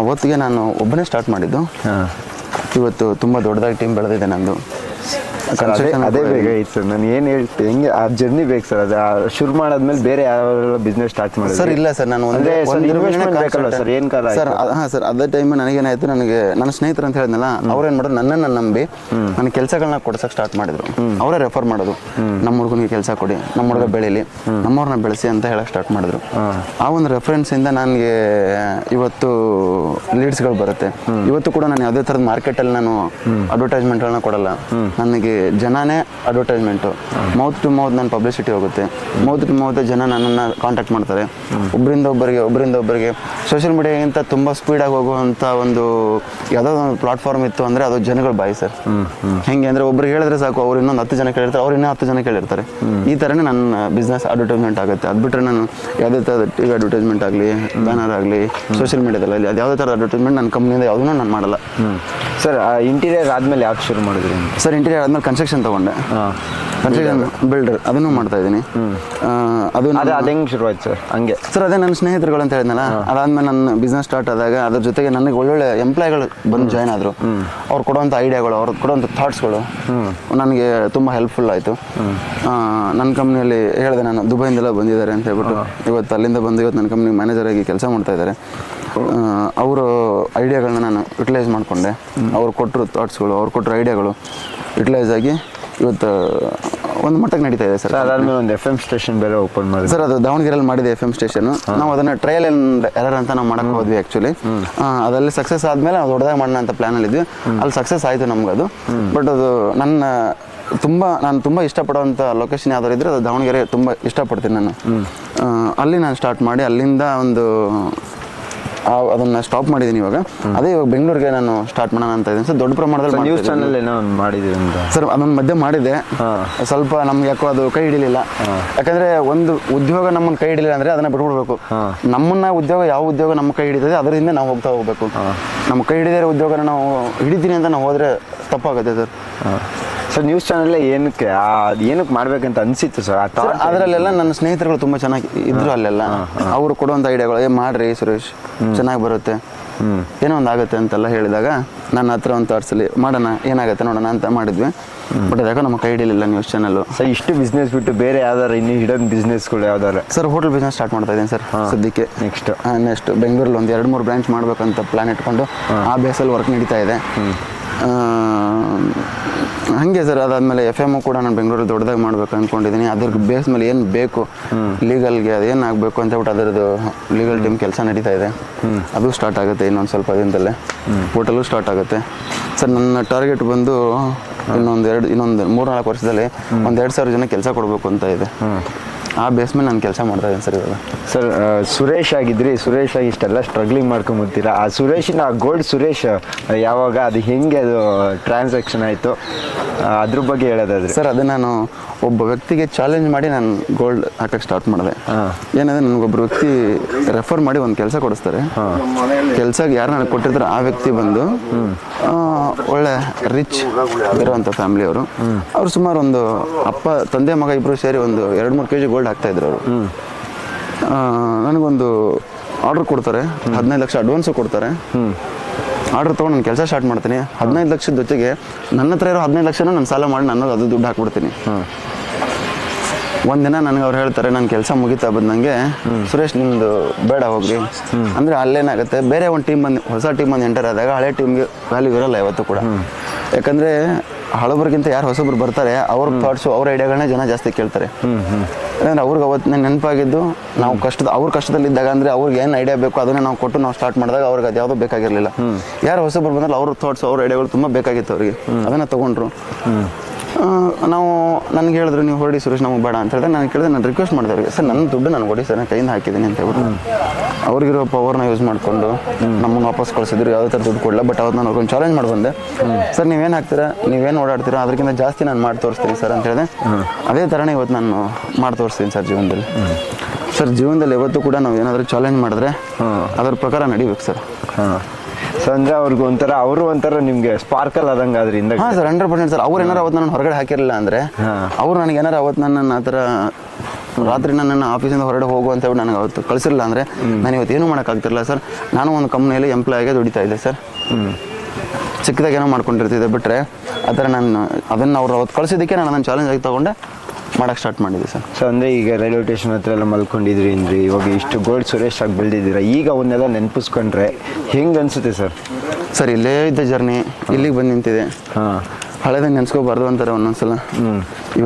ಅವತ್ತಿಗೆ ನಾನು ಒಬ್ಬನೇ ಸ್ಟಾರ್ಟ್ ಮಾಡಿದ್ದು. ಇವತ್ತು ತುಂಬ ದೊಡ್ಡದಾಗಿ ಟೀಮ್ ಬೆಳೆದಿದೆ ನಂದು. ಸರ್ ಅದೇ ಅದೇ ಸರ್. ನಾನು ಏನು ಹೇಳ್ತೆ ಹೆಂಗೆ ಆ ಜರ್ನಿ ಬೇಕು ಸರ್ ಅದು ಶುರು ಮಾಡಾದ್ಮೇಲೆ ಬೇರೆ ಯಾವ ಬಿಸ್ನೆಸ್ ಸ್ಟಾರ್ಟ್ ಮಾಡಿ ಸರ್ ಇಲ್ಲ ಸರ್ ನಾನು ಒಂದೇ- ಬೇಕಲ್ಲ ಸರ್, ಏನ್ ಕಾಲ ಸರ್? ಹಾಂ ಸರ್ ಅದೇ ಟೈಮ್ ನನಗೇನಾಯ್ತು ನನಗೆ ನನ್ನ ಸ್ನೇಹಿತರು ಅಂತ ಹೇಳಿದ್ನಲ್ಲ ಅವ್ರೇನು ಮಾಡೋದು ನನ್ನನ್ನು ನಂಬಿ ನನ್ನ ಕೆಲಸಗಳನ್ನ ಕೊಡ್ಸಕ್ಕೆ ಸ್ಟಾರ್ಟ್ ಮಾಡಿದ್ರು. ಅವರೇ ರೆಫರ್ ಮಾಡೋದು ನಮ್ಮ ಹುಡುಗನಿಗೆ ಕೆಲಸ ಕೊಡಿ ನಮ್ಮ ಹುಡುಗ ಬೆಳೀಲಿ ನಮ್ಮವ್ರನ್ನ ಬೆಳೆಸಿ ಅಂತ ಹೇಳಕ್ ಸ್ಟಾರ್ಟ್ ಮಾಡಿದ್ರು. ಆ ಒಂದು ರೆಫರೆನ್ಸ್ ಇಂದ ನನಗೆ ಇವತ್ತು ಲೀಡ್ಸ್ಗಳು ಬರುತ್ತೆ. ಇವತ್ತು ಕೂಡ ನಾನು ಯಾವುದೇ ಥರದ ಮಾರ್ಕೆಟಲ್ಲಿ ನಾನು ಅಡ್ವರ್ಟೈಸ್ಮೆಂಟ್ಗಳನ್ನ ಕೊಡಲ್ಲ. ನನಗೆ ಜನನೇ ಅಡ್ವರ್ಟೈಸ್ಮೆಂಟು ಮೌತ್ ಟು ಮೌತ್ ನನ್ನ ಪಬ್ಲಿಸಿಟಿ ಹೋಗುತ್ತೆ. ಮೌತ್ ಟು ಮೌತ್ ಜನ ನನ್ನನ್ನು ಕಾಂಟ್ಯಾಕ್ಟ್ ಮಾಡ್ತಾರೆ. ಒಬ್ಬರಿಂದ ಒಬ್ಬರಿಗೆ ಒಬ್ಬರಿಂದ ಒಬ್ಬರಿಗೆ. ಸೋಷಿಯಲ್ ಮೀಡಿಯಾಗಿಂತ ತುಂಬ ಸ್ಪೀಡಾಗಿ ಹೋಗುವಂಥ ಒಂದು ಯಾವುದೋ ಒಂದು ಪ್ಲಾಟ್ಫಾರ್ಮ್ ಇತ್ತು ಅಂದರೆ ಅದು ಜನಗಳು ಬಾಯಿ ಸರ್. ಹೆಂಗೆ ಅಂದರೆ ಒಬ್ರಿಗೆ ಹೇಳಿದ್ರೆ ಸಾಕು, ಅವ್ರು ಇನ್ನೊಂದು ಹತ್ತು ಜನ ಕೇಳಿರ್ತಾರೆ, ಅವ್ರು ಇನ್ನೂ ಹತ್ತು ಜನ ಕೇಳಿರ್ತಾರೆ. ಈ ಥರನೇ ನನ್ನ ಬಿಸ್ನೆಸ್ ಅಡ್ವರ್ಟೈಸ್ಮೆಂಟ್ ಆಗುತ್ತೆ. ಅದು ಬಿಟ್ಟರೆ ನಾನು ಯಾವುದೇ ಥರದ ಟಿ ವಿ ಅಡ್ವರ್ಟೈಸ್ಮೆಂಟ್ ಆಗಲಿ ಬ್ಯಾನರ್ ಆಗಲಿ ಸೋಷಿಯಲ್ ಮೀಡಿಯಾದಲ್ಲಿ ಅದು ಯಾವುದೇ ಥರ ಅಡ್ವರ್ಟೈಸ್ಮೆಂಟ್ ನನ್ನ ಕಂಪ್ನಿಯಿಂದ ಯಾವುದೂ ನಾನು ಮಾಡಲ್ಲ. ಸರ್ ಇಂಟೀರಿಯರ್ ಆದ್ಮೇಲೆ ಯಾವ್ದು ಶುರು ಮಾಡಿದ್ರಿ ಸರ್ ಇಂಟೀರಿಯರ್ ಆದ್ಮೇಲೆ ಕನ್ಸ್ಟ್ರಕ್ಷನ್ ತಗೊಂಡೆ. ಕನ್ಸ್ಟ್ರಕ್ಷನ್ ಬಿಲ್ಡರ್ ಅದನ್ನು ಮಾಡ್ತಾ ಇದ್ದೀನಿ. ಅದು ಅದು ಹೆಂಗೆ ಶುರುವಾಯ್ತು ಸರ್ ಹಂಗೆ. ಸರ್ ಅದೇ ನನ್ನ ಸ್ನೇಹಿತರುಗಳು ಅಂತ ಹೇಳಿದ್ನಲ್ಲ ಅದಾದ್ಮೇಲೆ ನನ್ನ ಬಿಸ್ನೆಸ್ ಸ್ಟಾರ್ಟ್ ಆದಾಗ ಅದ್ರ ಜೊತೆಗೆ ನನಗೆ ಒಳ್ಳೊಳ್ಳೆ ಎಂಪ್ಲಾಯ್ಗಳು ಬಂದು ಜಾಯ್ನ್ ಆದರು. ಅವ್ರು ಕೊಡುವಂಥ ಐಡಿಯಾಗಳು ಅವ್ರು ಕೊಡುವಂಥ ಥಾಟ್ಸ್ಗಳು ನನಗೆ ತುಂಬ ಹೆಲ್ಪ್ಫುಲ್ ಆಯಿತು. ನನ್ನ ಕಂಪ್ನಿಯಲ್ಲಿ ಹೇಳಿದೆ ನಾನು ದುಬೈಯಿಂದೆಲ್ಲ ಬಂದಿದ್ದಾರೆ ಅಂತ ಹೇಳ್ಬಿಟ್ಟು ಇವತ್ತು ಅಲ್ಲಿಂದ ಬಂದು ಇವತ್ತು ನನ್ನ ಕಂಪ್ನಿ ಮ್ಯಾನೇಜರ್ ಆಗಿ ಕೆಲಸ ಮಾಡ್ತಾ ಇದ್ದಾರೆ. ಅವರು ಐಡಿಯಾಗಳನ್ನ ನಾನು ಯುಟಿಲೈಸ್ ಮಾಡಿಕೊಂಡೆ. ಅವ್ರು ಕೊಟ್ಟರು ಥಾಟ್ಸ್ಗಳು ಅವ್ರು ಕೊಟ್ಟರು ಐಡಿಯಾಗಳು ಯುಟಿಲೈಸ್ ಆಗಿ ಇವತ್ತು ಒಂದು ಮಟ್ಟಕ್ಕೆ ನಡೀತಾ ಇದೆ ಸರ್. ಅದಾದ್ಮೇಲೆ ಒಂದು ಎಫ್ ಎಂ ಸ್ಟೇಷನ್ ಬೇರೆ ಓಪನ್ ಮಾಡಿದೆ ಸರ್ ಅದು ದಾವಣಗೆರೆಯಲ್ಲಿ ಮಾಡಿದೆ ಎಫ್ ಎಂ ಸ್ಟೇಷನ್ ನಾವು ಅದನ್ನ ಟ್ರಯಲ್ ಅಂಡ್ ಎರರ್ ಅಂತ ನಾವು ಮಾಡಕ್ಕೆ ಹೋದ್ವಿ ಆ್ಯಕ್ಚುಲಿ ಅದರಲ್ಲಿ ಸಕ್ಸಸ್ ಆದಮೇಲೆ ಅದು ದೊಡ್ಡದಾಗಿ ಮಾಡೋಣ ಅಂತ ಪ್ಲಾನ್ ಇದ್ವಿ ಅಲ್ಲಿ ಸಕ್ಸಸ್ ಆಯಿತು ನಮ್ಗೆ ಅದು. ಬಟ್ ಅದು ನನ್ನ ತುಂಬ ನಾನು ತುಂಬ ಇಷ್ಟಪಡುವಂಥ ಲೊಕೇಶನ್ ಯಾವ್ದಾರು ಇದ್ರೆ ಅದು ದಾವಣಗೆರೆ ತುಂಬ ಇಷ್ಟಪಡ್ತೀನಿ ನಾನು. ಅಲ್ಲಿ ನಾನು ಸ್ಟಾರ್ಟ್ ಮಾಡಿ ಅಲ್ಲಿಂದ ಒಂದು ಅದನ್ನ ಸ್ಟಾಪ್ ಮಾಡಿದ್ದೀನಿ ಇವಾಗ. ಅದೇ ಇವಾಗ ಬೆಂಗಳೂರಿಗೆ ನಾನು ಸ್ಟಾರ್ಟ್ ಮಾಡೋಣ ಅಂತ ಇದ್ದೀನಿ. ಸರ್ ದೊಡ್ಡ ಪ್ರಮಾಣದಲ್ಲಿ ನ್ಯೂಸ್ ಚಾನಲ್ ಏನೋ ಒಂದು ಮಾಡಿದ್ದೀನಿ ಅಂತ? ಸರ್ ಅದೊಂದು ಮಧ್ಯೆ ಮಾಡಿದೆ ಸ್ವಲ್ಪ ನಮ್ಗೆ ಯಾಕೋ ಅದು ಕೈ ಹಿಡಿಲಿಲ್ಲ. ಯಾಕಂದ್ರೆ ಒಂದು ಉದ್ಯೋಗ ನಮ್ಮನ್ನ ಕೈ ಹಿಡಿಲಿಲ್ಲ ಅಂದ್ರೆ ಅದನ್ನ ಬಿಟ್ಬಿಡ್ಬೇಕು. ನಮ್ಮನ್ನ ಉದ್ಯೋಗ ಯಾವ ಉದ್ಯೋಗ ನಮ್ಮ ಕೈ ಹಿಡಿತದೆ ಅದರಿಂದ ನಾವು ಹೋಗ್ತಾ ಹೋಗ್ಬೇಕು. ನಮ್ಮ ಕೈ ಹಿಡಿದಿರೋ ಉದ್ಯೋಗನ ನಾವು ಹಿಡಿತೀನಿ ಅಂತ ನಾವು ಹೋದ್ರೆ ತಪ್ಪಾಗುತ್ತೆ ಸರ್. ಸರ್ ನ್ಯೂಸ್ ಚಾನಲ್ ಏನಕ್ಕೆ ಏನಕ್ಕೆ ಮಾಡ್ಬೇಕಂತ ಅನ್ಸಿತ್ತು ಸರ್ ಅದರಲ್ಲೆಲ್ಲ ನನ್ನ ಸ್ನೇಹಿತರುಗಳು ತುಂಬ ಚೆನ್ನಾಗಿ ಇದ್ರು ಅಲ್ಲೆಲ್ಲ. ಅವರು ಕೊಡುವಂಥ ಐಡಿಯಾಗಳು ಏ ಮಾಡ್ರಿ ಸುರೇಶ್ ಚೆನ್ನಾಗಿ ಬರುತ್ತೆ. ಏನೋ ಒಂದು ಆಗುತ್ತೆ ಅಂತೆಲ್ಲ ಹೇಳಿದಾಗ ನನ್ನ ಹತ್ರ ಒಂದು ಥಾಟ್ಸಲ್ಲಿ ಮಾಡೋಣ ಏನಾಗುತ್ತೆ ನೋಡೋಣ ಅಂತ ಮಾಡಿದ್ವಿ. ಬಟ್ ಅದಕ್ಕೆ ನಮ್ಮ ಕೈ ಹಿಡಿಲಿಲ್ಲ ನ್ಯೂಸ್ ಚಾನಲ್ ಸರ್ ಇಷ್ಟು ಬಿಸ್ನೆಸ್ ಬಿಟ್ಟು ಬೇರೆ ಯಾವ್ದಾರ ಇನ್ನು ಹಿಡನ್ ಬಿಸ್ನೆಸ್ಗಳು ಯಾವ್ದಾರ ಸರ್ ಹೋಟೆಲ್ ಬಿಸ್ನೆಸ್ ಸ್ಟಾರ್ಟ್ ಮಾಡ್ತಾ ಇದ್ದೀನಿ ಸರ್ ಸದ್ಯಕ್ಕೆ. ನೆಕ್ಸ್ಟ್ ನೆಕ್ಸ್ಟ್ ಬೆಂಗಳೂರಲ್ಲಿ ಒಂದು ಎರಡು ಮೂರು ಬ್ರಾಂಚ್ ಮಾಡ್ಬೇಕಂತ ಪ್ಲಾನ್ ಇಟ್ಕೊಂಡು ಆ ಬೇಸಲ್ಲಿ ವರ್ಕ್ ನಡೀತಾ ಇದೆ. ಹಾಗೆ ಸರ್, ಅದಾದಮೇಲೆ ಎಫ್ ಎಂ ಕೂಡ ನಾನು ಬೆಂಗಳೂರಲ್ಲಿ ದೊಡ್ಡದಾಗಿ ಮಾಡ್ಬೇಕು ಅಂದ್ಕೊಂಡಿದ್ದೀನಿ ಅದ್ರ ಬೇಸ್ ಮೇಲೆ ಏನು ಬೇಕು ಲೀಗಲ್ಗೆ ಅದೇನು ಆಗಬೇಕು ಅಂತ ಹೇಳ್ಬಿಟ್ಟು ಅದರದ್ದು ಲೀಗಲ್ ಟೀಮ್ ಕೆಲಸ ನಡೀತಾ ಇದೆ. ಅದು ಸ್ಟಾರ್ಟ್ ಆಗುತ್ತೆ ಇನ್ನೊಂದು ಸ್ವಲ್ಪ ದಿನದಲ್ಲೇ. ಹೋಟೆಲು ಸ್ಟಾರ್ಟ್ ಆಗುತ್ತೆ. ಸರ್, ನನ್ನ ಟಾರ್ಗೆಟ್ ಬಂದು ಇನ್ನೊಂದು ಎರಡು, ಇನ್ನೊಂದು ಮೂರು ನಾಲ್ಕು ವರ್ಷದಲ್ಲಿ ಒಂದು ಎರಡು ಸಾವಿರ ಜನ ಕೆಲಸ ಕೊಡಬೇಕು ಅಂತ ಇದೆ. ಆ ಬೇಸ್ ಮೇಲೆ ನಾನು ಕೆಲಸ ಮಾಡ್ತಾ ಇದ್ದೀನಿ ಸರ್ ಇವಾಗ. ಸರ್ ಸುರೇಶ್ ಆಗಿದ್ರಿ ಸುರೇಶ್ ಆಗಿ ಇಷ್ಟೆಲ್ಲ ಸ್ಟ್ರಗ್ಲಿಂಗ್ ಮಾಡ್ಕೊಂಬರ್ತೀರಾ ಆ ಸುರೇಶಿನ ಆ ಗೋಲ್ಡ್ ಸುರೇಶ್ ಯಾವಾಗ ಅದು ಹೆಂಗೆ ಅದು ಟ್ರಾನ್ಸಾಕ್ಷನ್ ಆಯಿತು? ಅದ್ರ ಬಗ್ಗೆ ಹೇಳೋದಾದ್ರೆ. ಸರ್ ಅದು ನಾನು ಒಬ್ಬ ವ್ಯಕ್ತಿಗೆ ಚಾಲೆಂಜ್ ಮಾಡಿ ನಾನು ಗೋಲ್ಡ್ ಹಾಕಕ್ಕೆ ಸ್ಟಾರ್ಟ್ ಮಾಡಿದೆ. ಏನಂದ್ರೆ ನನಗೊಬ್ಬರು ವ್ಯಕ್ತಿ ರೆಫರ್ ಮಾಡಿ ಒಂದು ಕೆಲಸ ಕೊಡಿಸ್ತಾರೆ. ಕೆಲಸ ಯಾರು ನನಗೆ ಕೊಟ್ಟಿರ್ತಾರೆ ಆ ವ್ಯಕ್ತಿ ಬಂದು ಒಳ್ಳೆ ರಿಚ್ ಇರುವಂಥ ಫ್ಯಾಮಿಲಿಯವರು ಅವರು. ಸುಮಾರು ಒಂದು ಅಪ್ಪ ತಂದೆ ಮಗ ಇಬ್ಬರು ಸೇರಿ ಒಂದು ಎರಡು ಮೂರು ಕೆ ಜಿ ಗೋಲ್ಡ್ ಹಾಕ್ತಾ ಇದ್ರು ಅವರು. ನನಗೊಂದು ಆರ್ಡರ್ ಕೊಡ್ತಾರೆ ಹದಿನೈದು ಲಕ್ಷ ಅಡ್ವಾನ್ಸು ಕೊಡ್ತಾರೆ. ಆರ್ಡರ್ ತಗೊಂಡು ನಾನು ಕೆಲಸ ಸ್ಟಾರ್ಟ್ ಮಾಡ್ತೀನಿ. ಹದಿನೈದು ಲಕ್ಷದ ಜೊತೆಗೆ ನನ್ನ ಹತ್ರ ಇರೋ ಹದಿನೈದು ಲಕ್ಷನ ನಾನು ಸಾಲ ಮಾಡಿ ನಾನು ಅದು ದುಡ್ಡು ಹಾಕ್ಬಿಡ್ತೀನಿ. ಒಂದಿನ ನನಗೆ ಅವ್ರು ಹೇಳ್ತಾರೆ ನನ್ನ ಕೆಲಸ ಮುಗಿತಾ ಬಂದಂಗೆ ಸುರೇಶ್ ನಿಮ್ಮದು ಬೇಡ ಹೋಗ್ರಿ. ಅಂದರೆ ಅಲ್ಲೇನಾಗುತ್ತೆ ಬೇರೆ ಒಂದು ಟೀಮ್ ಬಂದು ಹೊಸ ಟೀಮ್ ಬಂದು ಎಂಟರ್ ಆದಾಗ ಹಳೆ ಟೀಮ್ಗೆ ವ್ಯಾಲ್ಯೂ ಇರಲ್ಲ ಯಾವತ್ತೂ ಕೂಡ. ಯಾಕಂದರೆ ಹಳಬರಿಗಿಂತ ಯಾರು ಹೊಸಬ್ರು ಬರ್ತಾರೆ ಅವ್ರ ಥಾಟ್ಸು ಅವ್ರ ಐಡಿಯಾಗಳನ್ನ ಜನ ಜಾಸ್ತಿ ಕೇಳ್ತಾರೆ. ಯಾಕಂದ್ರೆ ಅವ್ರಿಗೆ ಅವತ್ತು ನೆನಪಾಗಿದ್ದು ನಾವು ಕಷ್ಟದ ಅವ್ರ ಕಷ್ಟದಲ್ಲಿದ್ದಾಗ ಅಂದರೆ ಅವ್ರಿಗೆ ಏನು ಐಡಿಯಾ ಬೇಕು ಅದನ್ನೇ ನಾವು ಕೊಟ್ಟು ನಾವು ಸ್ಟಾರ್ಟ್ ಮಾಡಿದಾಗ ಅವ್ರಿಗೆ ಅದು ಯಾವುದೂ ಬೇಕಾಗಿರಲಿಲ್ಲ. ಯಾರು ಹೊಸಬ್ರು ಬಂದ್ರೆ ಅವ್ರ ಥಾಟ್ಸ್ ಅವ್ರ ಐಡಿಯಾಗಳು ತುಂಬ ಬೇಕಾಗಿತ್ತು ಅವರಿಗೆ. ಅದನ್ನು ತೊಗೊಂಡ್ರು. ನಾವು ನನಗೆ ಹೇಳಿದ್ರು ನೀವು ಹೊರಡಿ ಸುರೇಶ್ ನಮಗೆ ಬೇಡ ಅಂತ ಹೇಳಿದ್ರೆ ನಾನು ಕೇಳಿದೆ ನಾನು ರಿಕ್ವೆಸ್ಟ್ ಮಾಡಿದೆ ಅವ್ರಿಗೆ ಸರ್ ನನ್ನ ದುಡ್ಡು ನಾನು ಕೊಡಿ ಸರ್ ನಾನು ಕೈಯಿಂದ ಹಾಕಿದ್ದೀನಿ ಅಂತ ಹೇಳ್ಬಿಟ್ಟು ಅವ್ರಿಗಿರೋ ಪವರ್ನ ಯೂಸ್ ಮಾಡಿಕೊಂಡು ನಮ್ಮನ್ನು ವಾಪಸ್ ಕಳಿಸಿದ್ರು ಯಾವುದೇ ಥರ ದುಡ್ಡು ಕೊಡಲ್ಲ ಬಟ್ ಅವತ್ತು ನಾನು ಅವ್ರಿಗೊಂದು ಚಾಲೆಂಜ್ ಮಾಡಿ ಬಂದೆ. ಸರ್ ನೀವೇನು ಹಾಕ್ತೀರಾ ನೀವೇನು ಓಡಾಡ್ತೀರಾ ಅದಕ್ಕಿಂತ ಜಾಸ್ತಿ ನಾನು ಮಾಡಿ ತೋರಿಸ್ತೀನಿ ಸರ್ ಅಂತ ಹೇಳಿದೆ. ಅದೇ ಥರನೇ ಇವತ್ತು ನಾನು ಮಾಡಿ ತೋರಿಸ್ತೀನಿ ಸರ್ ಜೀವನದಲ್ಲಿ. ಸರ್ ಜೀವನದಲ್ಲಿ ಇವತ್ತು ಕೂಡ ನಾವು ಏನಾದರೂ ಚಾಲೆಂಜ್ ಮಾಡಿದ್ರೆ ಅದ್ರ ಪ್ರಕಾರ ನಡಿಬೇಕು ಸರ್. ಹಾಂ ಸೊ ಅಂದ್ರೆ ಅವ್ರಿಗೆ ಒಂಥರ ಅವರು ಒಂಥರ ನಿಮಗೆ ಸ್ಪಾರ್ಕಲ್ ಆದಂಗ ಅದ್ರಿಂದ ಹಾಂ ಸರ್ ಹಂಡ್ರೆಡ್ ಪರ್ಸೆಂಟ್ ಸರ್. ಅವ್ರು ಏನಾರ ಅವತ್ತು ನಾನು ಹೊರಗಡೆ ಹಾಕಿರಲಿಲ್ಲ ಅಂದರೆ ಅವ್ರು ನನಗೆ ಏನಾರ ಅವತ್ತು ನನ್ನ ಆ ಥರ ರಾತ್ರಿ ನನ್ನ ಆಫೀಸಿಂದ ಹೊರಗಡೆ ಹೋಗು ಅಂತ ಹೇಳಿ ನನಗೆ ಅವತ್ತು ಕಳಿಸಿರಲಿಲ್ಲ ಅಂದರೆ ನಾನು ಇವತ್ತು ಏನು ಮಾಡೋಕ್ಕಾಗ್ತಿರಲಿಲ್ಲ ಸರ್. ನಾನು ಒಂದು ಕಂಪ್ನಿಯಲ್ಲಿ ಎಂಪ್ಲಾಯ್ ಆಗಿ ದುಡಿತಾ ಇದ್ದೆ ಸರ್. ಚಿಕ್ಕದಾಗ ಏನೋ ಮಾಡ್ಕೊಂಡಿರ್ತಿದ್ದೆ ಬಿಟ್ಟರೆ ಆ ಥರ ನಾನು ಅದನ್ನು ಅವ್ರು ಅವತ್ತು ಕಳಿಸಿದ್ದಕ್ಕೆ ನಾನು ಅದನ್ನು ಚಾಲೆಂಜ್ ಆಗಿ ತೊಗೊಂಡೆ. ಮಾಡೋಕ್ಕೆ ಸ್ಟಾರ್ಟ್ ಮಾಡಿದ್ವಿ ಸರ್. ಸೊ ಅಂದರೆ ಈಗ ರೈಲ್ವೆ ಸ್ಟೇಷನ್ ಹತ್ರ ಎಲ್ಲ ಮಲ್ಕೊಂಡಿದ್ರಿ ಅಂದ್ರಿ ಇವಾಗ ಇಷ್ಟು ಗೋಲ್ಡ್ ಸುರೇಶ್ ಆಗಿ ಬೆಳೆದಿದ್ದೀರಾ? ಈಗ ಅವನ್ನೆಲ್ಲ ನೆನಪಿಸ್ಕೊಂಡ್ರೆ ಹೆಂಗೆ ಅನಿಸುತ್ತೆ ಸರ್? ಸರ್ ಇಲ್ಲೇ ಇದ್ದ ಜರ್ನಿ ಇಲ್ಲಿಗೆ ಬಂದು ನಿಂತಿದೆ ಹಾಂ. ಹಳೆದಾಗ ನೆನೆಸ್ಕೋಬಾರ್ದು ಅಂತಾರೆ ಒಂದೊಂದ್ಸಲ. ಹ್ಞೂ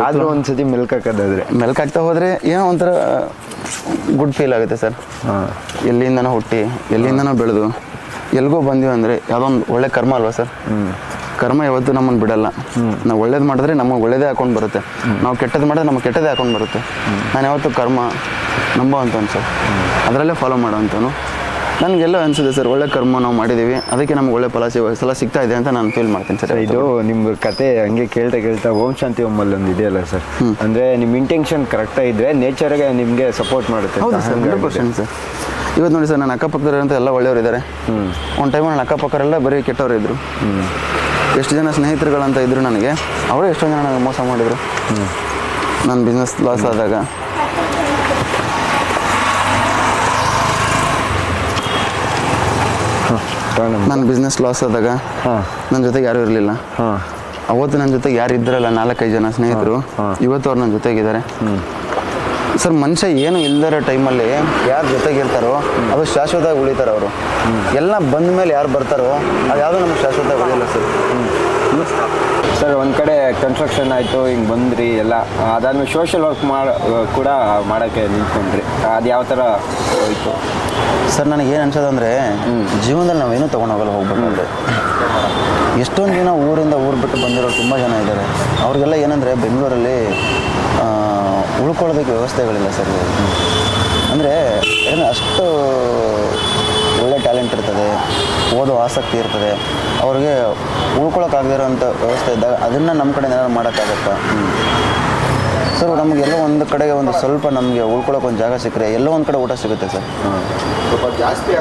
ಆದರೂ ಒಂದು ಸತಿ ಮೆಲ್ಕಾಕದಾದ್ರೆ. ಮೆಲ್ಕಾಗ್ತಾ ಹೋದರೆ ಏನೋ ಒಂಥರ ಗುಡ್ ಫೀಲ್ ಆಗುತ್ತೆ ಸರ್. ಹಾಂ. ಎಲ್ಲಿಂದನೋ ಹುಟ್ಟಿ ಎಲ್ಲಿಂದನೋ ಬೆಳೆದು ಎಲ್ಗೋ ಬಂದೀವಿ ಅಂದರೆ ಯಾವುದೋ ಒಂದು ಒಳ್ಳೆ ಕರ್ಮ ಅಲ್ವಾ ಸರ್? ಕರ್ಮ ಯಾವತ್ತೂ ನಮ್ಮನ್ನು ಬಿಡಲ್ಲ. ನಾವು ಒಳ್ಳೇದು ಮಾಡಿದ್ರೆ ನಮಗೆ ಒಳ್ಳೇದೇ ಹಾಕೊಂಡು ಬರುತ್ತೆ. ನಾವು ಕೆಟ್ಟದ್ದು ಮಾಡಿದ್ರೆ ನಮಗೆ ಕೆಟ್ಟದೇ ಹಾಕೊಂಡು ಬರುತ್ತೆ. ನಾನು ಯಾವತ್ತೂ ಕರ್ಮ ನಂಬೋ ಅಂತ ಸರ್. ಅದರಲ್ಲೇ ಫಾಲೋ ಮಾಡೋ ಅಂತಾನು ನನಗೆಲ್ಲ ಅನಿಸುತ್ತೆ ಸರ್ ಒಳ್ಳೆ ಕರ್ಮ ನಾವು ಮಾಡಿದ್ದೀವಿ ಅದಕ್ಕೆ ನಮ್ಗೆ ಒಳ್ಳೆ ಫಲ ಸಲ ಸಿಗ್ತಾ ಇದೆ ಅಂತ ನಾನು ಫೀಲ್ ಮಾಡ್ತೀನಿ ಸರ್ ಇದು ನಿಮ್ಮ ಕತೆ ಹಂಗೆ ಕೇಳ್ತಾ ಕೇಳ್ತಾ ಓಂ ಶಾಂತಿ ಓಮಲ್ಲಿ ಒಂದು ಇದೆಯಲ್ಲ ಸರ್? ಅಂದರೆ ನಿಮ್ಮ ಇಂಟೆನ್ಷನ್ ಕರೆಕ್ಟಾಗಿ ಇದ್ರೆ ನೇಚರ್ಗೆ ನಿಮಗೆ ಸಪೋರ್ಟ್ ಮಾಡುತ್ತೆ ಅಂತ ಹೌದು ಸರ್ ಹಂಡ್ರೆಡ್ ಪರ್ಸೆಂಟ್ ಸರ್. ಇವತ್ತು ನೋಡಿ ಸರ್ ನನ್ನ ಅಕ್ಕಪಕ್ಕದವರಂತ ಎಲ್ಲ ಒಳ್ಳೆಯವರು ಇದ್ದಾರೆ ಒಂದು ಟೈಮಲ್ಲಿ ನನ್ನ ಅಕ್ಕಪಕ್ಕರೆಲ್ಲ ಬರೀ ಕೆಟ್ಟವರು ಇದ್ದರು ಎಷ್ಟು ಜನ ಸ್ನೇಹಿತರುಗಳಂತ ಇದ್ದರು ನನಗೆ. ಅವರು ಎಷ್ಟೋ ಜನ ನನಗೆ ಮೋಸ ಮಾಡಿದರು. ನನ್ನ ಬಿಸ್ನೆಸ್ ಲಾಸ್ ಆದಾಗ. ನನ್ನ ಬಿಸ್ನೆಸ್ ಲಾಸ್ ಆದಾಗ ನನ್ನ ಜೊತೆಗೆ ಯಾರೂ ಇರಲಿಲ್ಲ. ಅವತ್ತು ನನ್ನ ಜೊತೆಗೆ ಯಾರು ಇದ್ರಲ್ಲ ನಾಲ್ಕೈದು ಜನ ಸ್ನೇಹಿತರು ಇವತ್ತು ಅವ್ರು ನನ್ನ ಜೊತೆಗಿದ್ದಾರೆ. ಸರ್ ಮನುಷ್ಯ ಏನು ಇಲ್ದಿರೋ ಟೈಮಲ್ಲಿ ಯಾರು ಜೊತೆಗಿರ್ತಾರೋ ಅದು ಶಾಶ್ವತವಾಗಿ ಉಳಿತಾರೆ ಅವರು. ಎಲ್ಲ ಬಂದ ಮೇಲೆ ಯಾರು ಬರ್ತಾರೋ ಅದು ಯಾವುದೂ ನಮ್ಗೆ ಶಾಶ್ವತವಾಗಿ ಉಳಿಯಲ್ಲ ಸರ್. ಸರ್ ಒಂದು ಕಡೆ ಕನ್ಸ್ಟ್ರಕ್ಷನ್ ಆಯಿತು ಹಿಂಗೆ ಬಂದ್ರಿ ಎಲ್ಲ. ಅದಾದ್ಮೇಲೆ ಸೋಷಿಯಲ್ ವರ್ಕ್ ಮಾಡಿ ಕೂಡ ಮಾಡೋಕ್ಕೆ ನಿಂತ್ಕೊಂಡ್ರಿ. ಅದು ಯಾವ ಥರ ಹೋಯಿತು? ಸರ್ ನನಗೆ ಏನು ಅನ್ಸೋದಂದ್ರೆ ಜೀವನದಲ್ಲಿ ನಾವೇನು ತೊಗೊಂಡೋಗಲ್ಲ ಹೋಗ್ಬೇಕಾದ್ರೆ. ಎಷ್ಟೊಂದು ಜನ ಊರಿಂದ ಊರು ಬಿಟ್ಟು ಬಂದಿರೋರು ತುಂಬ ಜನ ಇದ್ದಾರೆ ಅವ್ರಿಗೆಲ್ಲ ಏನಂದರೆ ಬೆಂಗಳೂರಲ್ಲಿ ಉಳ್ಕೊಳ್ಳೋದಕ್ಕೆ ವ್ಯವಸ್ಥೆಗಳಿಲ್ಲ ಸರ್. ಅಂದರೆ ಏನು ಅಷ್ಟು ಒಳ್ಳೆ ಟ್ಯಾಲೆಂಟ್ ಇರ್ತದೆ ಓದೋ ಆಸಕ್ತಿ ಇರ್ತದೆ, ಅವ್ರಿಗೆ ಉಳ್ಕೊಳ್ಳೋಕ್ಕಾಗದಿರೋಂಥ ವ್ಯವಸ್ಥೆ ಇದ್ದಾಗ ಅದನ್ನು ನಮ್ಮ ಕಡೆ ಏನಾದ್ರು ಮಾಡೋಕ್ಕಾಗತ್ತಾ? ಸರ್ ನಮಗೆಲ್ಲೋ ಒಂದು ಕಡೆಗೆ ಒಂದು ಸ್ವಲ್ಪ ನಮಗೆ ಉಳ್ಕೊಳ್ಳೋಕೆ ಒಂದು ಜಾಗ ಸಿಕ್ಕರೆ ಎಲ್ಲೋ ಒಂದು ಕಡೆ ಊಟ ಸಿಗುತ್ತೆ ಸರ್.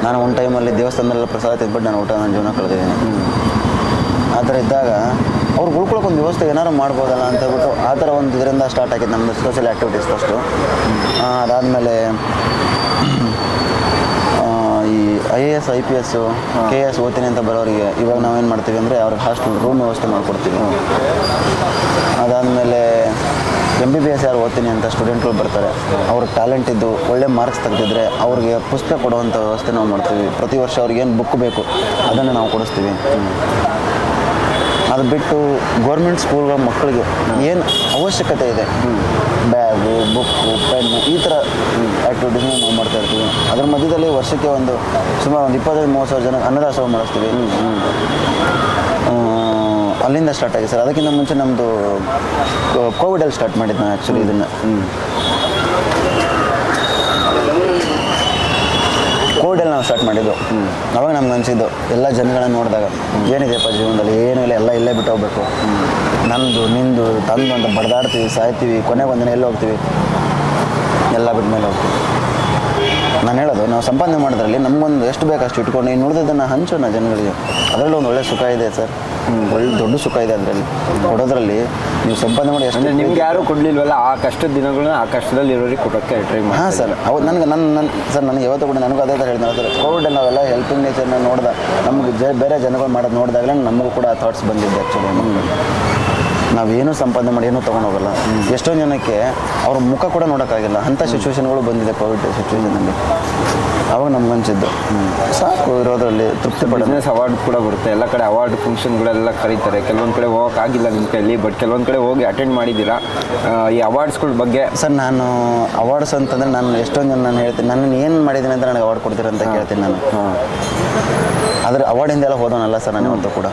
ನಾನು ಒಂದು ಟೈಮಲ್ಲಿ ದೇವಸ್ಥಾನದಲ್ಲೆಲ್ಲ ಪ್ರಸಾದ ತಿಂದ್ಬಿಟ್ಟು ನಾನು ಊಟ, ನನ್ನ ಜೀವನ ಕಳೆದಿದ್ದೀನಿ. ಆ ಥರ ಇದ್ದಾಗ ಅವ್ರು ಉಳ್ಕೊಳಕ್ಕೆ ಒಂದು ವ್ಯವಸ್ಥೆ ಏನಾರು ಮಾಡ್ಬೋದಲ್ಲ ಅಂತ ಹೇಳ್ಬಿಟ್ಟು ಆ ಥರ ಒಂದು ಇದರಿಂದ ಸ್ಟಾರ್ಟ್ ಆಗಿದೆ ನಮ್ಮದು ಸೋಷಿಯಲ್ ಆ್ಯಕ್ಟಿವಿಟೀಸ್ ಫಸ್ಟು ಅದಾದಮೇಲೆ ಈ I A S I P S K S ಓದ್ತೀನಿ ಅಂತ ಬರೋರಿಗೆ ಇವಾಗ ನಾವೇನು ಮಾಡ್ತೀವಿ ಅಂದರೆ ಅವ್ರಿಗೆ ಹಾಸ್ಟೆಲ್ ರೂಮ್ ವ್ಯವಸ್ಥೆ ಮಾಡಿಕೊಡ್ತೀವಿ. ಅದಾದಮೇಲೆ ಎಂ ಬಿ ಬಿ ಎಸ್ ಯಾರು ಓದ್ತೀನಿ ಅಂತ ಸ್ಟೂಡೆಂಟ್ಗಳು ಬರ್ತಾರೆ. ಅವ್ರ ಟ್ಯಾಲೆಂಟ್ ಇದ್ದು ಒಳ್ಳೆ ಮಾರ್ಕ್ಸ್ ತೆಗೆದಿದ್ರೆ ಅವ್ರಿಗೆ ಪುಸ್ತಕ ಕೊಡುವಂಥ ವ್ಯವಸ್ಥೆ ನಾವು ಮಾಡ್ತೀವಿ. ಪ್ರತಿ ವರ್ಷ ಅವ್ರಿಗೆ ಏನು ಬುಕ್ ಬೇಕು ಅದನ್ನು ನಾವು ಕೊಡಿಸ್ತೀವಿ. ಅದು ಬಿಟ್ಟು ಗೌರ್ಮೆಂಟ್ ಸ್ಕೂಲ್ಗಳ ಮಕ್ಕಳಿಗೆ ಏನು ಅವಶ್ಯಕತೆ ಇದೆ? ಬ್ಯಾಗು ಬುಕ್ಕು ಪೆನ್ನು ಈ ಥರ ಆ್ಯಕ್ಟಿವಿಟೀಸ್ನ ನಾವು ಮಾಡ್ತಾ ಇರ್ತೀವಿ. ಅದ್ರ ಮಧ್ಯದಲ್ಲಿ ವರ್ಷಕ್ಕೆ ಒಂದು ಸುಮಾರು ಒಂದು ಇಪ್ಪತ್ತೈದು ಮೂವತ್ತು ಸಾವಿರ ಜನ ಅನ್ನದಾಸೋಹ ಮಾಡಿಸ್ತೀವಿ. ಅಲ್ಲಿಂದ ಸ್ಟಾರ್ಟ್ ಆಗಿದೆ ಸರ್. ಅದಕ್ಕಿಂತ ಮುಂಚೆ ನಮ್ಮದು ಕೋವಿಡಲ್ಲಿ ಸ್ಟಾರ್ಟ್ ಮಾಡಿದ್ದು ನಾನು ಆ್ಯಕ್ಚುಲಿ ಇದನ್ನು ಕೋವಿಡಲ್ಲಿ ನಾವು ಸ್ಟಾರ್ಟ್ ಮಾಡಿದ್ದು ಅವಾಗ ನಮ್ಗೆ ಅನಿಸಿದ್ದು, ಎಲ್ಲ ಜನಗಳನ್ನ ನೋಡಿದಾಗ ಏನಿದೆಯಪ್ಪ ಜೀವನದಲ್ಲಿ, ಏನೂ ಇಲ್ಲ, ಎಲ್ಲ ಇಲ್ಲೇ ಬಿಟ್ಟು ಹೋಗ್ಬೇಕು. ನಂದು, ನಿಂದು, ತಂದು ಅಂತ ಬಡ್ದಾಡ್ತೀವಿ, ಸಾಯ್ತೀವಿ ಕೊನೆಗೆ ಒಂದಿನ ಎಲ್ಲಿ ಹೋಗ್ತೀವಿ? ಎಲ್ಲ ಬಿಟ್ಟ ಮೇಲೆ ಹೋಗ್ತೀವಿ. ನಾನು ಹೇಳೋದು, ನಾವು ಸಂಪಾದನೆ ಮಾಡೋದ್ರಲ್ಲಿ ನಮಗೊಂದು ಎಷ್ಟು ಬೇಕು ಅಷ್ಟು ಇಟ್ಕೊಂಡು ಇನ್ನು ಉಳಿದದನ್ನು ಹಂಚೋಣ ಜನಗಳಿಗೆ. ಅದರಲ್ಲೂ ಒಂದು ಒಳ್ಳೆ ಸುಖ ಇದೆ ಸರ್. ಒಳ್ಳೆ ದೊಡ್ಡ ಸುಖ ಇದೆ ಅದರಲ್ಲಿ ಕೊಡೋದ್ರಲ್ಲಿ ನೀವು ಸಂಪಾದನೆ ಮಾಡಿ ಎಷ್ಟು ನಿಮ್ಗೆ ಯಾರು ಕೊಡ್ಲಿಲ್ವಲ್ಲ ಆ ಕಷ್ಟದ ದಿನಗಳನ್ನ ಆ ಕಷ್ಟದಲ್ಲಿ ಇರೋರಿಗೆ ಕೊಡೋಕ್ಕೆ ಟ್ರೈ ಮಾಡಿ ಹಾಂ ಸರ್ ಹೌದು ನನಗೆ ನನ್ನ ನನ್ನ ಸರ್ ನನಗೆ ಯಾವತ್ತೂ ಕೂಡ ನನಗೂ ಅದೇ ಥರ ಹೇಳಿದೆ ಸರ್ ಕೋವಿಡ್ ನಾವೆಲ್ಲ ಹೆಲ್ಪಿಂಗ್ ನೇಚರ್ನ ನೋಡ್ದ ನಮ್ಗೆ ಬೇರೆ ಜನಗಳು ಮಾಡೋದು ನೋಡಿದಾಗಲೇ ನಮಗೂ ಕೂಡ ಥಾಟ್ಸ್ ಬಂದಿದ್ದೆ ಆ್ಯಕ್ಚುಲಿ ನಾವೇನು ಸಂಪಾದನೆ ಮಾಡಿ ಏನೂ ತೊಗೊಂಡು ಹೋಗಲ್ಲ. ಎಷ್ಟೊಂದು ಜನಕ್ಕೆ ಅವ್ರ ಮುಖ ಕೂಡ ನೋಡೋಕ್ಕಾಗಿಲ್ಲ. ಅಂಥ ಸಿಚುವೇಶನ್ಗಳು ಬಂದಿದೆ ಕೋವಿಡ್ ಸಿಚುವೇಶನಲ್ಲಿ ಅವಾಗ ನಮ್ಗೆ ಅನ್ಸಿದ್ದು. ಸಾಕು ಇರೋದ್ರಲ್ಲಿ ತೃಪ್ತಿ ಬಿಸ್ನೆಸ್ ಅವಾರ್ಡ್ ಕೂಡ ಬರುತ್ತೆ. ಎಲ್ಲ ಕಡೆ ಅವಾರ್ಡ್ ಫಂಕ್ಷನ್ಗಳೆಲ್ಲ ಕರೀತಾರೆ. ಕೆಲವೊಂದು ಕಡೆ ಹೋಗೋಕ್ಕಾಗಿಲ್ಲ ನಿಮ್ಮ ಕೈಯಲ್ಲಿ ಬಟ್ ಕೆಲವೊಂದು ಕಡೆ ಹೋಗಿ ಅಟೆಂಡ್ ಮಾಡಿದ್ದೀರಾ? ಈ ಅವಾರ್ಡ್ಸ್ಗಳ ಬಗ್ಗೆ? ಸರ್ ನಾನು ಅವಾರ್ಡ್ಸ್ ಅಂತಂದ್ರೆ ನಾನು ಎಷ್ಟೊಂದು ಜನ ನಾನು ಹೇಳ್ತೀನಿ. ನಾನು ಏನು ಮಾಡಿದ್ದೀನಿ ಅಂತ ನನಗೆ ಅವಾರ್ಡ್ ಕೊಡ್ತೀರ ಅಂತ ಕೇಳ್ತೀನಿ ನಾನು. ಆದರೆ ಅವಾರ್ಡಿಂದೆಲ್ಲ ಹೋದವನಲ್ಲ ಸರ್ ನಾನು ಇವತ್ತು ಕೂಡ.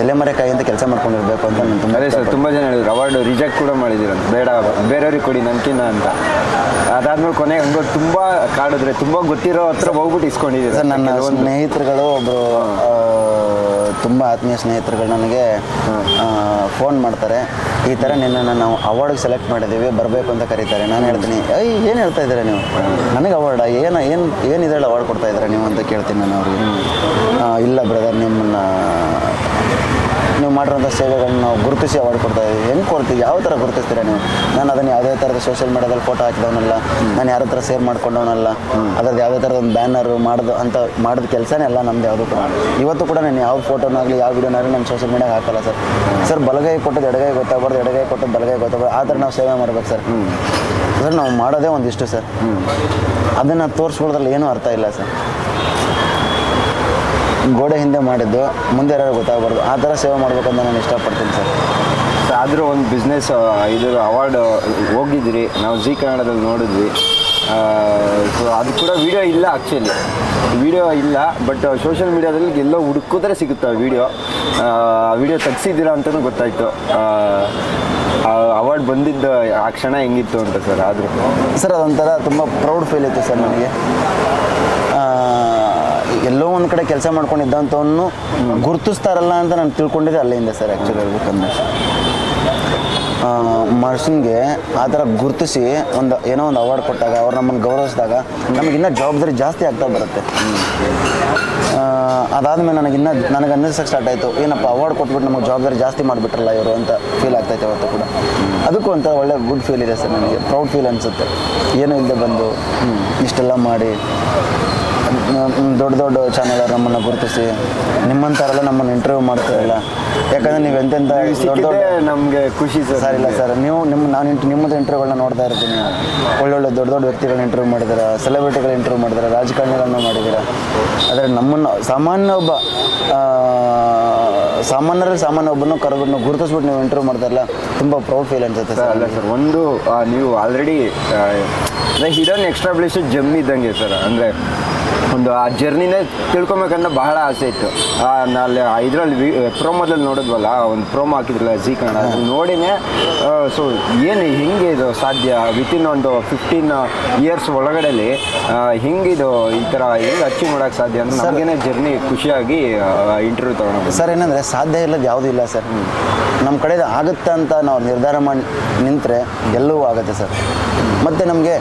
ಎಲೆ ಮರೆಕಾಯಿ ಅಂತ ಕೆಲಸ ಮಾಡ್ಕೊಂಡಿರ್ಬೇಕು ಅಂತ ನಾನು ತುಂಬ ಅದೇ ಸರ್ ತುಂಬ ಜನ ಹೇಳಿದ್ರು ಅವಾರ್ಡ್ ರಿಜೆಕ್ಟ್ ಕೂಡ ಮಾಡಿದ್ದೀರಂತ ಬೇಡ ಬೇರೆಯವ್ರಿಗೆ ಕೊಡಿ ನನ್ಕಿನ್ನ ಅಂತ. ಅದಾದ್ಮೇಲೆ ಕೊನೆಗೆ ಹಂಗೋ ತುಂಬ ಕಾಡಿದ್ರೆ ತುಂಬ ಗೊತ್ತಿರೋ ಹತ್ರ ಹೋಗ್ಬಿಟ್ಟು ಇಸ್ಕೊಂಡಿದ್ದೀರ ಸರ್ ನನ್ನ ಸ್ನೇಹಿತರುಗಳು ಒಬ್ಬರು ತುಂಬ ಆತ್ಮೀಯ ಸ್ನೇಹಿತರುಗಳು ನನಗೆ ಫೋನ್ ಮಾಡ್ತಾರೆ. ಈ ಥರ ನಿನ್ನನ್ನು ನಾವು ಅವಾರ್ಡ್ಗೆ ಸೆಲೆಕ್ಟ್ ಮಾಡಿದ್ದೀವಿ ಬರಬೇಕು ಅಂತ ಕರೀತಾರೆ. ನಾನು ಹೇಳ್ತೀನಿ ಐ ಏನು ಹೇಳ್ತಾ ಇದ್ದೀರಾ ನೀವು? ನನಗೆ ಅವಾರ್ಡ ಏನು ಏನು ಏನಿದ್ರೆ ಅವಾರ್ಡ್ ಕೊಡ್ತಾ ಇದ್ದೀರಾ ನೀವು? ಅಂತ ಕೇಳ್ತೀನಿ ನಾನು ಅವ್ರಿಗೆ. ಇಲ್ಲ ಬ್ರದರ್ ನಿಮ್ಮನ್ನು ನೀವು ಮಾಡಿರೋಂಥ ಸೇವೆಗಳನ್ನ ನಾವು ಗುರುತಿಸಿ ಅವಾರ್ಡ್ ಕೊಡ್ತಾ ಇದ್ದೀವಿ. ಹೆಂಗೆ ಕೊಡ್ತೀವಿ? ಯಾವ ಥರ ಗುರುತಿಸ್ತೀರಾ ನೀವು? ನಾನು ಅದನ್ನು ಯಾವುದೇ ಥರದ ಸೋಷಿಯಲ್ ಮೀಡಿಯಾದಲ್ಲಿ ಫೋಟೋ ಹಾಕಿದವನಲ್ಲ, ನಾನು ಯಾರ ಹತ್ರ ಶೇರ್ ಮಾಡ್ಕೊಂಡವನಲ್ಲ, ಅದ್ರದ್ದು ಯಾವುದೇ ಥರದ ಒಂದು ಬ್ಯಾನರ್ ಮಾಡೋದು ಅಂತ ಮಾಡಿದ ಕೆಲಸನೇ ಎಲ್ಲ ನಮ್ದು ಯಾವುದು ಕೂಡ. ಇವತ್ತು ಕೂಡ ನಾನು ಯಾವ ಫೋಟೋನಾಗಲಿ ಯಾವ ವಿಡಿಯೋನಾಗಲಿ ನಾನು ಸೋಷಿಯಲ್ ಮೀಡಿಯಾಗೆ ಹಾಕಲ್ಲ ಸರ್. ಸರ್, ಬಲಗೈ ಕೊಟ್ಟದ್ದು ಎಡಗೈ ಗೊತ್ತಾಗಬಾರ್ದು, ಎಡಗೈ ಕೊಟ್ಟದ್ದು ಬಲಗೈ ಗೊತ್ತಾಗಬಾರ್ದು. ಆ ಥರ ನಾವು ಸೇವೆ ಮಾಡ್ಬೇಕು ಸರ್. ಸರ್, ನಾವು ಮಾಡೋದೇ ಒಂದಿಷ್ಟು ಸರ್. ಅದನ್ನು ತೋರಿಸ್ಕೊಳ್ಳೋದ್ರಲ್ಲಿ ಏನೂ ಅರ್ಥ ಇಲ್ಲ ಸರ್. ಗೋಡೆ ಹಿಂದೆ ಮಾಡಿದ್ದು ಮುಂದೆ ಯಾರು ಗೊತ್ತಾಗಬಾರ್ದು. ಆ ಥರ ಸೇವೆ ಮಾಡಬೇಕಂತ ನಾನು ಇಷ್ಟಪಡ್ತೀನಿ ಸರ್. ಆದರೂ ಒಂದು ಬಿಸ್ನೆಸ್ ಇದರ ಅವಾರ್ಡ್ ಹೋಗಿದ್ರಿ. ನಾವು ಜಿ ಕನ್ನಡದಲ್ಲಿ ನೋಡಿದ್ವಿ. ಸೊ ಅದು ಕೂಡ ವಿಡಿಯೋ ಇಲ್ಲ ಆ್ಯಕ್ಚುಲಿ ವಿಡಿಯೋ ಇಲ್ಲ ಬಟ್ ಸೋಷಿಯಲ್ ಮೀಡಿಯಾದಲ್ಲಿ ಎಲ್ಲೋ ಹುಡುಕಿದ್ರೆ ಸಿಗುತ್ತೆ ವಿಡಿಯೋ ವಿಡಿಯೋ ತೆಗ್ಸಿದ್ದೀರಾ ಅಂತಲೂ ಗೊತ್ತಾಯಿತು. ಅವಾರ್ಡ್ ಬಂದಿದ್ದ ಆ ಕ್ಷಣ ಹೆಂಗಿತ್ತು ಅಂತ ಸರ್ ಆದರೂ. ಸರ್ ಅದೊಂಥರ ತುಂಬ ಪ್ರೌಡ್ ಫೀಲ್ ಇತ್ತು ಸರ್ ನನಗೆ. ಎಲ್ಲೋ ಒಂದು ಕಡೆ ಕೆಲಸ ಮಾಡ್ಕೊಂಡಿದ್ದಂಥವನ್ನು ಗುರುತಿಸ್ತಾರಲ್ಲ ಅಂತ ನಾನು ತಿಳ್ಕೊಂಡಿದ್ದೆ ಅಲ್ಲಿಂದ ಸರ್ ಆ್ಯಕ್ಚುಲಿ ಹೇಳ್ಬೇಕಂದ್ರೆ. ಮನುಷ್ಯನಿಗೆ ಆ ಥರ ಗುರುತಿಸಿ ಒಂದು ಏನೋ ಒಂದು ಅವಾರ್ಡ್ ಕೊಟ್ಟಾಗ, ಅವ್ರು ನಮ್ಮನ್ನು ಗೌರವಿಸಿದಾಗ ನಮಗೆ ಇನ್ನೂ ಜವಾಬ್ದಾರಿ ಜಾಸ್ತಿ ಆಗ್ತಾ ಬರುತ್ತೆ. ಅದಾದಮೇಲೆ ಅದಾದ್ಮೇಲೆ ನನಗೆ ಅನ್ನಿಸಕ್ಕೆ ಸ್ಟಾರ್ಟ್ ಆಯಿತು, ಏನಪ್ಪ ಅವಾರ್ಡ್ ಕೊಟ್ಬಿಟ್ಟು ನಮಗೆ ಜವಾಬ್ದಾರಿ ಜಾಸ್ತಿ ಮಾಡಿಬಿಟ್ರಲ್ಲ ಇವರು ಅಂತ ಫೀಲ್ ಆಗ್ತೈತೆ ಅವತ್ತು ಕೂಡ. ಅದಕ್ಕೂ ಒಂಥರ ಒಳ್ಳೆ ಗುಡ್ ಫೀಲ್ ಇದೆ ಸರ್ ನನಗೆ ಪ್ರೌಡ್ ಫೀಲ್ ಅನಿಸುತ್ತೆ. ಏನೂ ಇಲ್ಲದೆ ಬಂದು ಇಷ್ಟೆಲ್ಲ ಮಾಡಿ. ದೊಡ್ಡ ದೊಡ್ಡ ಚಾನಲ್ ನಮ್ಮನ್ನು ಗುರುತಿಸಿ ನಿಮ್ಮಂಥವರೆಲ್ಲ ನಮ್ಮನ್ನು ಇಂಟರ್ವ್ಯೂ ಮಾಡ್ತಾರಲ್ಲ ಯಾಕಂದ್ರೆ ನೀವು ಎಂತೆಂಥ ದೊಡ್ಡ ದೊಡ್ಡ ನಮಗೆ ಖುಷಿ ಸರ್ ಸರ್ ಇಲ್ಲ ಸರ್ ನೀವು ನಿಮ್ಮ ನಾನು ನಿಮ್ಮದು ಇಂಟರ್ವ್ಯೂಗಳನ್ನ ನೋಡ್ತಾ ಇರ್ತೀನಿ. ಒಳ್ಳೊಳ್ಳೆ ದೊಡ್ಡ ದೊಡ್ಡ ವ್ಯಕ್ತಿಗಳನ್ನ ಇಂಟರ್ವ್ಯೂ ಮಾಡಿದಾರೆ ಸೆಲೆಬ್ರಿಟಿಗಳ ಇಂಟರ್ವ್ಯೂ ಮಾಡಿದಾರೆ ರಾಜಕಾರಣಿಗಳನ್ನು ಮಾಡಿದ್ದೀರಾ. ಆದರೆ ನಮ್ಮನ್ನು ಸಾಮಾನ್ಯ ಒಬ್ಬ ಸಾಮಾನ್ಯರ ಸಾಮಾನ್ಯರಲ್ಲಿ ಸಾಮಾನ್ಯ ಒಬ್ಬನ ಕರೆದನ್ನು ಗುರುತಿಸ್ಬಿಟ್ಟು ನೀವು ಇಂಟರ್ವ್ಯೂ ಮಾಡ್ತಾರಲ್ಲ ತುಂಬ ಪ್ರೌಡ್ ಫೀಲ್ ಅನ್ಸುತ್ತೆ ಸರ್ ಅಲ್ಲ ಸರ್ ಒಂದು ನೀವು ಆಲ್ರೆಡಿ ಹಿಡನ್ ಎಕ್ಸ್ಟ್ರಾಬ್ಲಿಷ್ ಜಮ್ ಇದ್ದಂಗೆ ಸರ್ ಅಂದರೆ ಒಂದು ಆ ಜರ್ನಿನೇ ತಿಳ್ಕೊಬೇಕನ್ನೋ ಬಹಳ ಆಸೆ ಇತ್ತು. ಅಲ್ಲಿ ಇದರಲ್ಲಿ ಪ್ರೋಮೋದಲ್ಲಿ ನೋಡಿದ್ವಲ್ಲ ಒಂದು ಪ್ರೋಮೋ ಹಾಕಿದ್ರಲ್ಲ ಜಿ ಕನ್ನಡ ನೋಡಿನೇ ಸೊ ಏನು ಹೆಂಗೆ ಇದು ಸಾಧ್ಯ? ವಿತಿನ್ ಒಂದು ಫಿಫ್ಟೀನ್ ಇಯರ್ಸ್ ಒಳಗಡೆಲಿ ಹೆಂಗಿದು ಈ ಥರ ಹೆಂಗೆ ಅಚೀವ್ ಮಾಡೋಕ್ಕೆ ಸಾಧ್ಯ ಅಂತ ನಮಗೇನೆ ಜರ್ನಿ ಖುಷಿಯಾಗಿ ಇಂಟರ್ವ್ಯೂ ತೊಗೊಂಡು ಸರ್ ಏನಂದರೆ ಸಾಧ್ಯ ಇಲ್ಲದ ಯಾವುದೂ ಇಲ್ಲ ಸರ್. ನಮ್ಮ ಕಡೆ ಆಗುತ್ತೆ ಅಂತ ನಾವು ನಿರ್ಧಾರ ಮಾಡಿ ನಿಂತರೆ ಎಲ್ಲವೂ ಆಗುತ್ತೆ ಸರ್. ಮತ್ತು ನಮಗೆ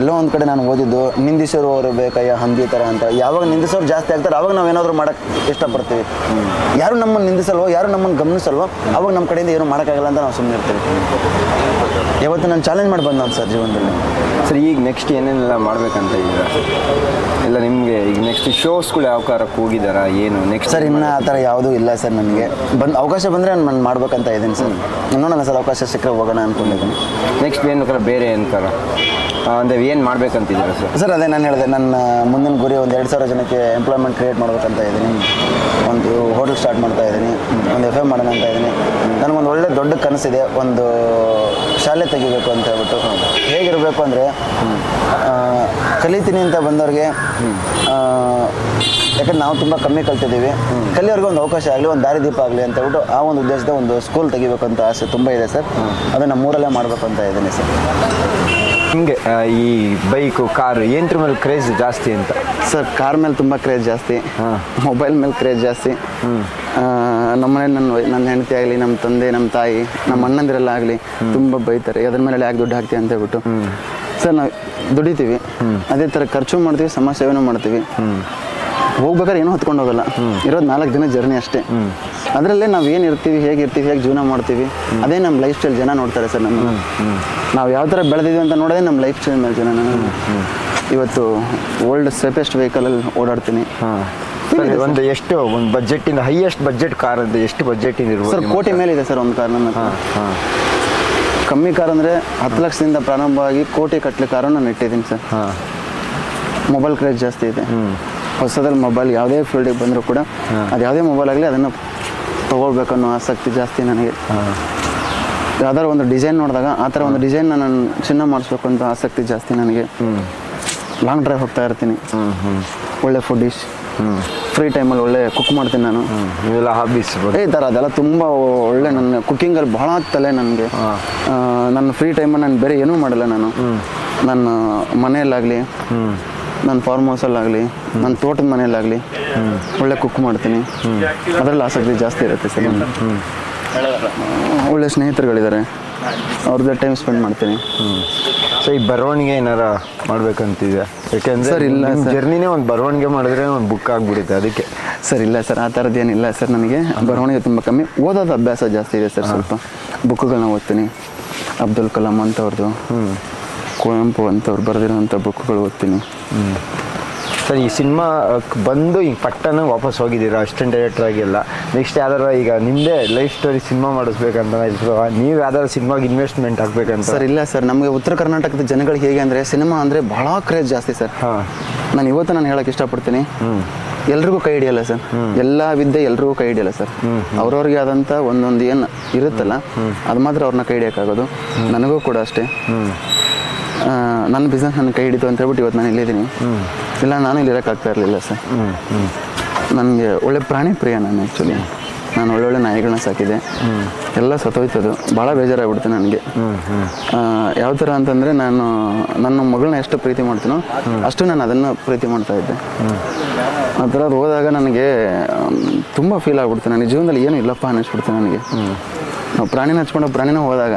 ಎಲ್ಲೋ ಒಂದು ಕಡೆ ನಾನು ಓದಿದ್ದು ನಿಂದಿಸೋರು ಅವರು ಬೇಕಯ್ಯ ಹಂದಿ ಥರ ಅಂತ. ಯಾವಾಗ ನಿಂದಿಸೋರು ಜಾಸ್ತಿ ಆಗ್ತಾರೆ ಅವಾಗ ನಾವು ಏನಾದರೂ ಮಾಡೋಕ್ಕೆ ಇಷ್ಟಪಡ್ತೀವಿ. ಯಾರು ನಮ್ಮನ್ನು ನಿಂದಿಸಲ್ವೋ ಯಾರು ನಮ್ಮನ್ನು ಗಮನಿಸಲ್ವೋ ಅವಾಗ ನಮ್ಮ ಕಡೆಯಿಂದ ಏನು ಮಾಡೋಕ್ಕಾಗಲ್ಲ ಅಂತ ನಾವು ಸುಮ್ಮನೆ ಇರ್ತೀವಿ. ಯಾವತ್ತು ನಾನು ಚಾಲೆಂಜ್ ಮಾಡಿ ಬಂದ ಸರ್ ಜೀವನದಲ್ಲಿ. ಸರ್ ಈಗ ನೆಕ್ಸ್ಟ್ ಏನೇನೆಲ್ಲ ಮಾಡ್ಬೇಕಂತ ಈಗ ಇಲ್ಲ ನಿಮಗೆ ಈಗ ನೆಕ್ಸ್ಟ್ ಶೋಸ್ಗಳು ಯಾವ ಕಾರಕ್ಕೆ ಹೋಗಿದ್ದಾರಾ ಏನು? ನೆಕ್ಸ್ಟ್ ಸರ್ ಇನ್ನು ಆ ಥರ ಯಾವುದೂ ಇಲ್ಲ ಸರ್ ನನಗೆ. ಬಂದು ಅವಕಾಶ ಬಂದರೆ ನಾನು ಮಾಡ್ಬೇಕಂತ ಇದ್ದೀನಿ ಸರ್. ನೋಡೋಣ ಸರ್ ಅವಕಾಶ ಸಿಕ್ಕರೆ ಹೋಗೋಣ ಅಂದ್ಕೊಂಡಿದ್ದೀನಿ ನೆಕ್ಸ್ಟ್ ಏನು ಬೇರೆ ಏನಕ್ಕಾರ ಅಂದರೆ ಏನು ಮಾಡ್ಬೇಕಂತಿದ್ದೀರಾ ಸರ್? ಸರ್, ಅದೇ ನಾನು ಹೇಳಿದೆ, ನನ್ನ ಮುಂದಿನ ಗುರಿ ಒಂದು ಎರಡು ಸಾವಿರ ಜನಕ್ಕೆ ಎಂಪ್ಲಾಯ್ಮೆಂಟ್ ಕ್ರಿಯೇಟ್ ಮಾಡ್ಬೇಕಂತ ಇದ್ದೀನಿ. ಒಂದು ಹೋಟೆಲ್ ಸ್ಟಾರ್ಟ್ ಮಾಡ್ತಾ ಇದ್ದೀನಿ, ಒಂದು ಎಫ್ ಎಂ ಮಾಡೋಣ ಅಂತ ಇದ್ದೀನಿ. ನನಗೊಂದು ಒಳ್ಳೆ ದೊಡ್ಡ ಕನಸಿದೆ, ಒಂದು ಶಾಲೆ ತೆಗಿಬೇಕು ಅಂತ ಹೇಳ್ಬಿಟ್ಟು. ಹೇಗಿರಬೇಕು ಅಂದರೆ ಕಲಿತೀನಿ ಅಂತ ಬಂದವ್ರಿಗೆ ಯಾಕಂದ್ರೆ ನಾವು ತುಂಬ ಕಮ್ಮಿ ಕಲ್ತಿದ್ದೀವಿ. ಕಲಿಯೋರಿಗೆ ಒಂದು ಅವಕಾಶ ಆಗಲಿ, ಒಂದು ದಾರಿದೀಪ ಆಗಲಿ ಅಂತ ಹೇಳ್ಬಿಟ್ಟು ಆ ಒಂದು ಉದ್ದೇಶದ ಒಂದು ಸ್ಕೂಲ್ ತೆಗಿಬೇಕು ಅಂತ ಆಸೆ ತುಂಬ ಇದೆ ಸರ್. ಅದು ನಮ್ಮೂರಲ್ಲೇ ಮಾಡಬೇಕು ಅಂತ ಇದ್ದೀನಿ ಸರ್. ನಿಮಗೆ ಈ ಬೈಕು ಕಾರ್ ಏನ್ರ ಮೇಲೆ ಕ್ರೇಜ್ ಜಾಸ್ತಿ ಅಂತ? ಸರ್ ಕಾರ್ ಮೇಲೆ ತುಂಬ ಕ್ರೇಜ್ ಜಾಸ್ತಿ. ಮೊಬೈಲ್ ಮೇಲೆ ಕ್ರೇಜ್ ಜಾಸ್ತಿ. ನಮ್ಮನೆ ನನ್ನ ನನ್ನ ಹೆಂಡತಿ ಆಗಲಿ ನಮ್ಮ ತಂದೆ ನಮ್ಮ ತಾಯಿ ನಮ್ಮ ಅಣ್ಣಂದಿರೆಲ್ಲ ಆಗಲಿ ತುಂಬ ಬೈತಾರೆ. ಅದ್ರ ಮೇಲೆ ಯಾಕೆ ದುಡ್ಡು ಹಾಕ್ತೀವಿ ಅಂತ ಹೇಳ್ಬಿಟ್ಟು. ಸರ್ ನಾವು ದುಡಿತೀವಿ. ಅದೇ ಥರ ಖರ್ಚು ಮಾಡ್ತೀವಿ ಸಮಾಜ ಸೇವೆನೂ ಮಾಡ್ತೀವಿ. ಹೋಗ್ಬೇಕಾದ್ರೆ ಏನೂ ಹತ್ಕೊಂಡು ಹೋಗಲ್ಲ. ಇರೋದು ನಾಲ್ಕು ದಿನ ಜರ್ನಿ ಅಷ್ಟೇ. ಅದರಲ್ಲೇ ನಾವು ಏನು ಇರ್ತೀವಿ ಹೇಗೆ ಇರ್ತೀವಿ ಹೇಗೆ ಜೀವನ ಮಾಡ್ತೀವಿ ಅದೇ ನಮ್ಮ ಲೈಫ್ ಸ್ಟೈಲ್ ಜನ ನೋಡ್ತಾರೆ ಸರ್ ನಮ್ಮ ನಾವು ಯಾವ ಥರ ಬೆಳೆದಿದ್ದೀವಿ ಅಂತ ನೋಡೋದೇ ನಮ್ಮ ಲೈಫ್ ಸ್ಟೈಲ್ ಮೇಲೆ ಜನ ನನ್ನ ಇವತ್ತು ಓಲ್ಡ್ ಸೇಫೆಸ್ಟ್ ವೆಹಿಕಲಲ್ಲಿ ಓಡಾಡ್ತೀನಿ. ಒಂದು ಎಷ್ಟು ಒಂದು ಬಜೆಟ್ ಇಂದ ಹೈಯೆಸ್ಟ್ ಬಜೆಟ್ ಕಾರ್ ಅಂದ್ರೆ ಎಷ್ಟು ಬಜೆಟ್ ಇರ್ಬೋದು ಸರ್ ಕೋಟಿ ಮೇಲೆ ಇದೆ ಸರ್ ಒಂದು ಕಾರ್ ನನ್ನ ಕಮ್ಮಿ ಕಾರ್ ಅಂದರೆ ಹತ್ತು ಲಕ್ಷದಿಂದ ಪ್ರಾರಂಭವಾಗಿ ಕೋಟಿ ಕಟ್ಲೆ ಕಾರನ್ನು ನಾನು ಇಟ್ಟಿದ್ದೀನಿ ಸರ್. ಮೊಬೈಲ್ ಕ್ರೇಜ್ ಜಾಸ್ತಿ ಇದೆ. ಹೊಸದಲ್ಲಿ ಮೊಬೈಲ್ ಯಾವುದೇ ಫೀಲ್ಡಿಗೆ ಬಂದರೂ ಕೂಡ ಅದು ಯಾವುದೇ ಮೊಬೈಲ್ ಆಗಲಿ ಅದನ್ನು ತೊಗೊಳ್ಬೇಕನ್ನೋ ಆಸಕ್ತಿ ಜಾಸ್ತಿ ನನಗೆ. ಯಾವ್ದಾದ್ರು ಒಂದು ಡಿಸೈನ್ ನೋಡಿದಾಗ ಆ ಥರ ಒಂದು ಡಿಸೈನ್ ನಾನು ಚಿನ್ನ ಮಾಡಿಸ್ಬೇಕು ಅಂತ ಆಸಕ್ತಿ ಜಾಸ್ತಿ ನನಗೆ. ಲಾಂಗ್ ಡ್ರೈವ್ ಹೋಗ್ತಾ ಇರ್ತೀನಿ. ಒಳ್ಳೆ ಫುಡ್ ಡಿಶ್ ಫ್ರೀ ಟೈಮಲ್ಲಿ ಒಳ್ಳೆ ಕುಕ್ ಮಾಡ್ತೀನಿ ನಾನು. ಇವೆಲ್ಲ ಹಾಬೀಸ್ ಈ ಥರ ಅದೆಲ್ಲ ತುಂಬ ಒಳ್ಳೆ ನನ್ನ ಕುಕ್ಕಿಂಗಲ್ಲಿ ಬಹಳ ಆಗ್ತಲೆ ನನಗೆ. ನನ್ನ ಫ್ರೀ ಟೈಮಲ್ಲಿ ನಾನು ಬೇರೆ ಏನೂ ಮಾಡಲ್ಲ ನಾನು. ನನ್ನ ಮನೆಯಲ್ಲಾಗಲಿ ನನ್ನ ಫಾರ್ಮ್ ಹೌಸಲ್ಲಾಗಲಿ ನನ್ನ ತೋಟದ ಮನೆಯಲ್ಲಾಗಲಿ ಒಳ್ಳೆ ಕುಕ್ ಮಾಡ್ತೀನಿ. ಅದರಲ್ಲಿ ಆಸಕ್ತಿ ಜಾಸ್ತಿ ಇರುತ್ತೆ ಸರ್. ಒಳ್ಳೆ ಸ್ನೇಹಿತರುಗಳಿದ್ದಾರೆ. ಅವ್ರದ್ದು ಟೈಮ್ ಸ್ಪೆಂಡ್ ಮಾಡ್ತೀನಿ. ಸೊ ಈ ಬರವಣಿಗೆ ಏನಾರ ಮಾಡ್ಬೇಕಂತಿದೆ ಯಾಕೆಂದ್ರೆ ಸರ್, ಇಲ್ಲ. ಜರ್ನಿನೇ ಒಂದು ಬರವಣಿಗೆ ಮಾಡಿದ್ರೆ ಒಂದು ಬುಕ್ ಆಗ್ಬಿಡುತ್ತೆ ಅದಕ್ಕೆ. ಸರ್ ಇಲ್ಲ ಸರ್ ಆ ಥರದ್ದು ಏನಿಲ್ಲ ಸರ್ ನನಗೆ ಬರವಣಿಗೆ ತುಂಬ ಕಮ್ಮಿ. ಓದೋದು ಅಭ್ಯಾಸ ಜಾಸ್ತಿ ಇದೆ ಸರ್ ಸ್ವಲ್ಪ. ಬುಕ್ಗಳನ್ನ ಓದ್ತೀನಿ. ಅಬ್ದುಲ್ ಕಲಾಂ ಅಂತವ್ರದ್ದು ಕುವೆಂಪು ಅಂತವ್ರು ಬರೆದಿರೋಂಥ ಬುಕ್ಗಳು ಓದ್ತೀನಿ. ಸರ್ ಈ ಸಿನಿಮಾ ಬಂದು ಈಗ ಪಟ್ಟನ ವಾಪಸ್ ಹೋಗಿದ್ದೀರಾ? ಅಸಿಸ್ಟೆಂಟ್ ಡೈರೆಕ್ಟರ್ ಆಗಿಲ್ಲ. ನೆಕ್ಸ್ಟ್ ಯಾವ್ದಾರ ಈಗ ನಿಮ್ಮದೇ ಲೈಫ್ ಸ್ಟೋರಿ ಸಿನಿಮಾ ಮಾಡಿಸ್ಬೇಕಂತ ನೀವು ಯಾವ್ದಾರ ಸಿನಿಮಾಗೆ ಇನ್ವೆಸ್ಟ್ಮೆಂಟ್ ಹಾಕ್ಬೇಕಂತ? ಸರ್ ಇಲ್ಲ ಸರ್. ನಮಗೆ ಉತ್ತರ ಕರ್ನಾಟಕದ ಜನಗಳಿಗೆ ಹೇಗೆ ಅಂದರೆ ಸಿನಿಮಾ ಅಂದರೆ ಬಹಳ ಕ್ರೇಜ್ ಜಾಸ್ತಿ ಸರ್. ಹಾಂ. ನಾನು ಇವತ್ತು ನಾನು ಹೇಳಕ್ಕೆ ಇಷ್ಟಪಡ್ತೀನಿ. ಎಲ್ರಿಗೂ ಕೈ ಹಿಡಿಯಲ್ಲ ಸರ್. ಎಲ್ಲ ವಿದ್ಯೆ ಎಲ್ರಿಗೂ ಕೈ ಹಿಡಿಯಲ್ಲ ಸರ್. ಅವ್ರವ್ರಿಗೆ ಆದಂಥ ಒಂದೊಂದು ಏನು ಇರುತ್ತಲ್ಲ ಅದು ಮಾತ್ರ ಅವ್ರನ್ನ ಕೈ ಹಿಡಿಯೋಕ್ಕಾಗೋದು ನನಗೂ ಕೂಡ ಅಷ್ಟೇ. ನನ್ನ ಬಿಸ್ನೆಸ್ ನನ್ನ ಕೈ ಹಿಡಿತು ಅಂತ ಹೇಳ್ಬಿಟ್ಟು ಇವತ್ತು ನಾನು ಇಲ್ಲಿದ್ದೀನಿ. ಇಲ್ಲ ನಾನು ಇಲ್ಲಿ ಇರೋಕ್ಕಾಗ್ತಾ ಇರಲಿಲ್ಲ ಸರ್. ನನಗೆ ಒಳ್ಳೆ ಪ್ರಾಣಿ ಪ್ರಿಯ ನಾನು ಆ್ಯಕ್ಚುಲಿ ನಾನು ಒಳ್ಳೊಳ್ಳೆ ನಾಯಿಗಳನ್ನ ಸಾಕಿದೆ. ಎಲ್ಲ ಸತ್ತೋಯ್ತದು. ಭಾಳ ಬೇಜಾರಾಗ್ಬಿಡ್ತು ನನಗೆ. ಯಾವ ಥರ ಅಂತಂದರೆ ನಾನು ನನ್ನ ಮಗಳನ್ನ ಎಷ್ಟು ಪ್ರೀತಿ ಮಾಡ್ತೀನೋ ಅಷ್ಟು ನಾನು ಅದನ್ನು ಪ್ರೀತಿ ಮಾಡ್ತಾ ಇದ್ದೆ. ಆ ಥರ ಅದು ಹೋದಾಗ ನನಗೆ ತುಂಬ ಫೀಲ್ ಆಗ್ಬಿಡ್ತು ನನಗೆ ಜೀವನದಲ್ಲಿ ಏನೂ ಇಲ್ಲಪ್ಪ ಅನ್ನಿಸ್ಬಿಡ್ತು ನನಗೆ. ನಾವು ಪ್ರಾಣಿನ ಹಚ್ಕೊಂಡು ಪ್ರಾಣಿನ ಹೋದಾಗ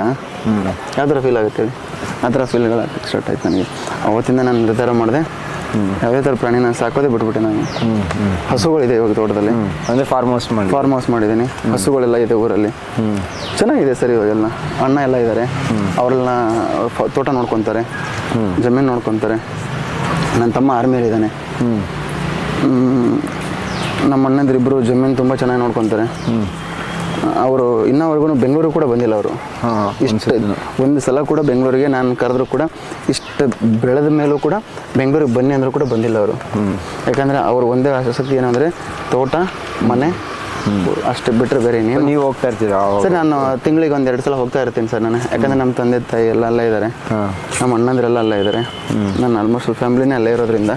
ಯಾವ ಥರ ಫೀಲ್ ಆಗುತ್ತೆ ಹೇಳಿ? ಆ ಥರ ಫೀಲ್ಗಳು ಆಗಕ್ಕೆ ಸ್ಟಾರ್ಟ್ ಆಯ್ತು ನನಗೆ. ಅವತ್ತಿಂದ ನಾನು ನಿರ್ಧಾರ ಮಾಡಿದೆ ಯಾವುದೇ ಥರ ನಾನು ಸಾಕೋದೇ ಬಿಟ್ಬಿಟ್ಟೆ ನಾನು. ಹಸುಗಳಿದೆ ಇವಾಗ ತೋಟದಲ್ಲಿ. ಅಂದರೆ ಫಾರ್ಮ್ ಹೌಸ್ ಮಾಡಿ. ಫಾರ್ಮ್ ಹೌಸ್ ಮಾಡಿದ್ದೀನಿ. ಹಸುಗಳೆಲ್ಲ ಇದೆ ಊರಲ್ಲಿ. ಚೆನ್ನಾಗಿದೆ ಸರ್ ಇವಾಗೆಲ್ಲ. ಅಣ್ಣ ಎಲ್ಲ ಇದ್ದಾರೆ ಅವರೆಲ್ಲ ತೋಟ ನೋಡ್ಕೊತಾರೆ. ಜಮೀನು ನೋಡ್ಕೊತಾರೆ. ನನ್ನ ತಮ್ಮ ಆರ್ಮಿಯಲ್ಲಿ ಇದ್ದಾನೆ. ನಮ್ಮ ಅಣ್ಣಂದಿರಿಬ್ಬರು ಜಮೀನು ತುಂಬ ಚೆನ್ನಾಗಿ ನೋಡ್ಕೊತಾರೆ. ಅವರು ಇನ್ನೂವರೆಗೂ ಬೆಂಗಳೂರಿಗೆ ಕೂಡ ಬಂದಿಲ್ಲ ಅವರು. ಇಷ್ಟು ಒಂದು ಸಲ ಕೂಡ ಬೆಂಗಳೂರಿಗೆ ನಾನು ಕರೆದ್ರು ಕೂಡ ಇಷ್ಟು ಬೆಳೆದ ಮೇಲೂ ಕೂಡ ಬೆಂಗಳೂರಿಗೆ ಬನ್ನಿ ಅಂದರೂ ಕೂಡ ಬಂದಿಲ್ಲ ಅವರು. ಯಾಕಂದರೆ ಅವ್ರ ಒಂದೇ ಆಸಕ್ತಿ ಏನಂದರೆ ತೋಟ ಮನೆ ಅಷ್ಟು ಬಿಟ್ಟರೆ ಬೇರೆ ನೀವು ನೀವು ಹೋಗ್ತಾ ಇರ್ತೀರಾ? ಸರ್ ನಾನು ತಿಂಗಳಿಗೆ ಒಂದು ಎರಡು ಸಲ ಹೋಗ್ತಾ ಇರ್ತೀನಿ ಸರ್ ನಾನು. ಯಾಕಂದ್ರೆ ನಮ್ಮ ತಂದೆ ತಾಯಿ ಎಲ್ಲ ಅಲ್ಲೇ ಇದ್ದಾರೆ ನಮ್ಮ ಅಣ್ಣಂದ್ರೆಲ್ಲ ಅಲ್ಲೇ ಇದ್ದಾರೆ ನಾನು ಆಲ್ಮೋಸ್ಟ್ ಫ್ಯಾಮಿಲಿನೇ ಅಲ್ಲೇ ಇರೋದ್ರಿಂದ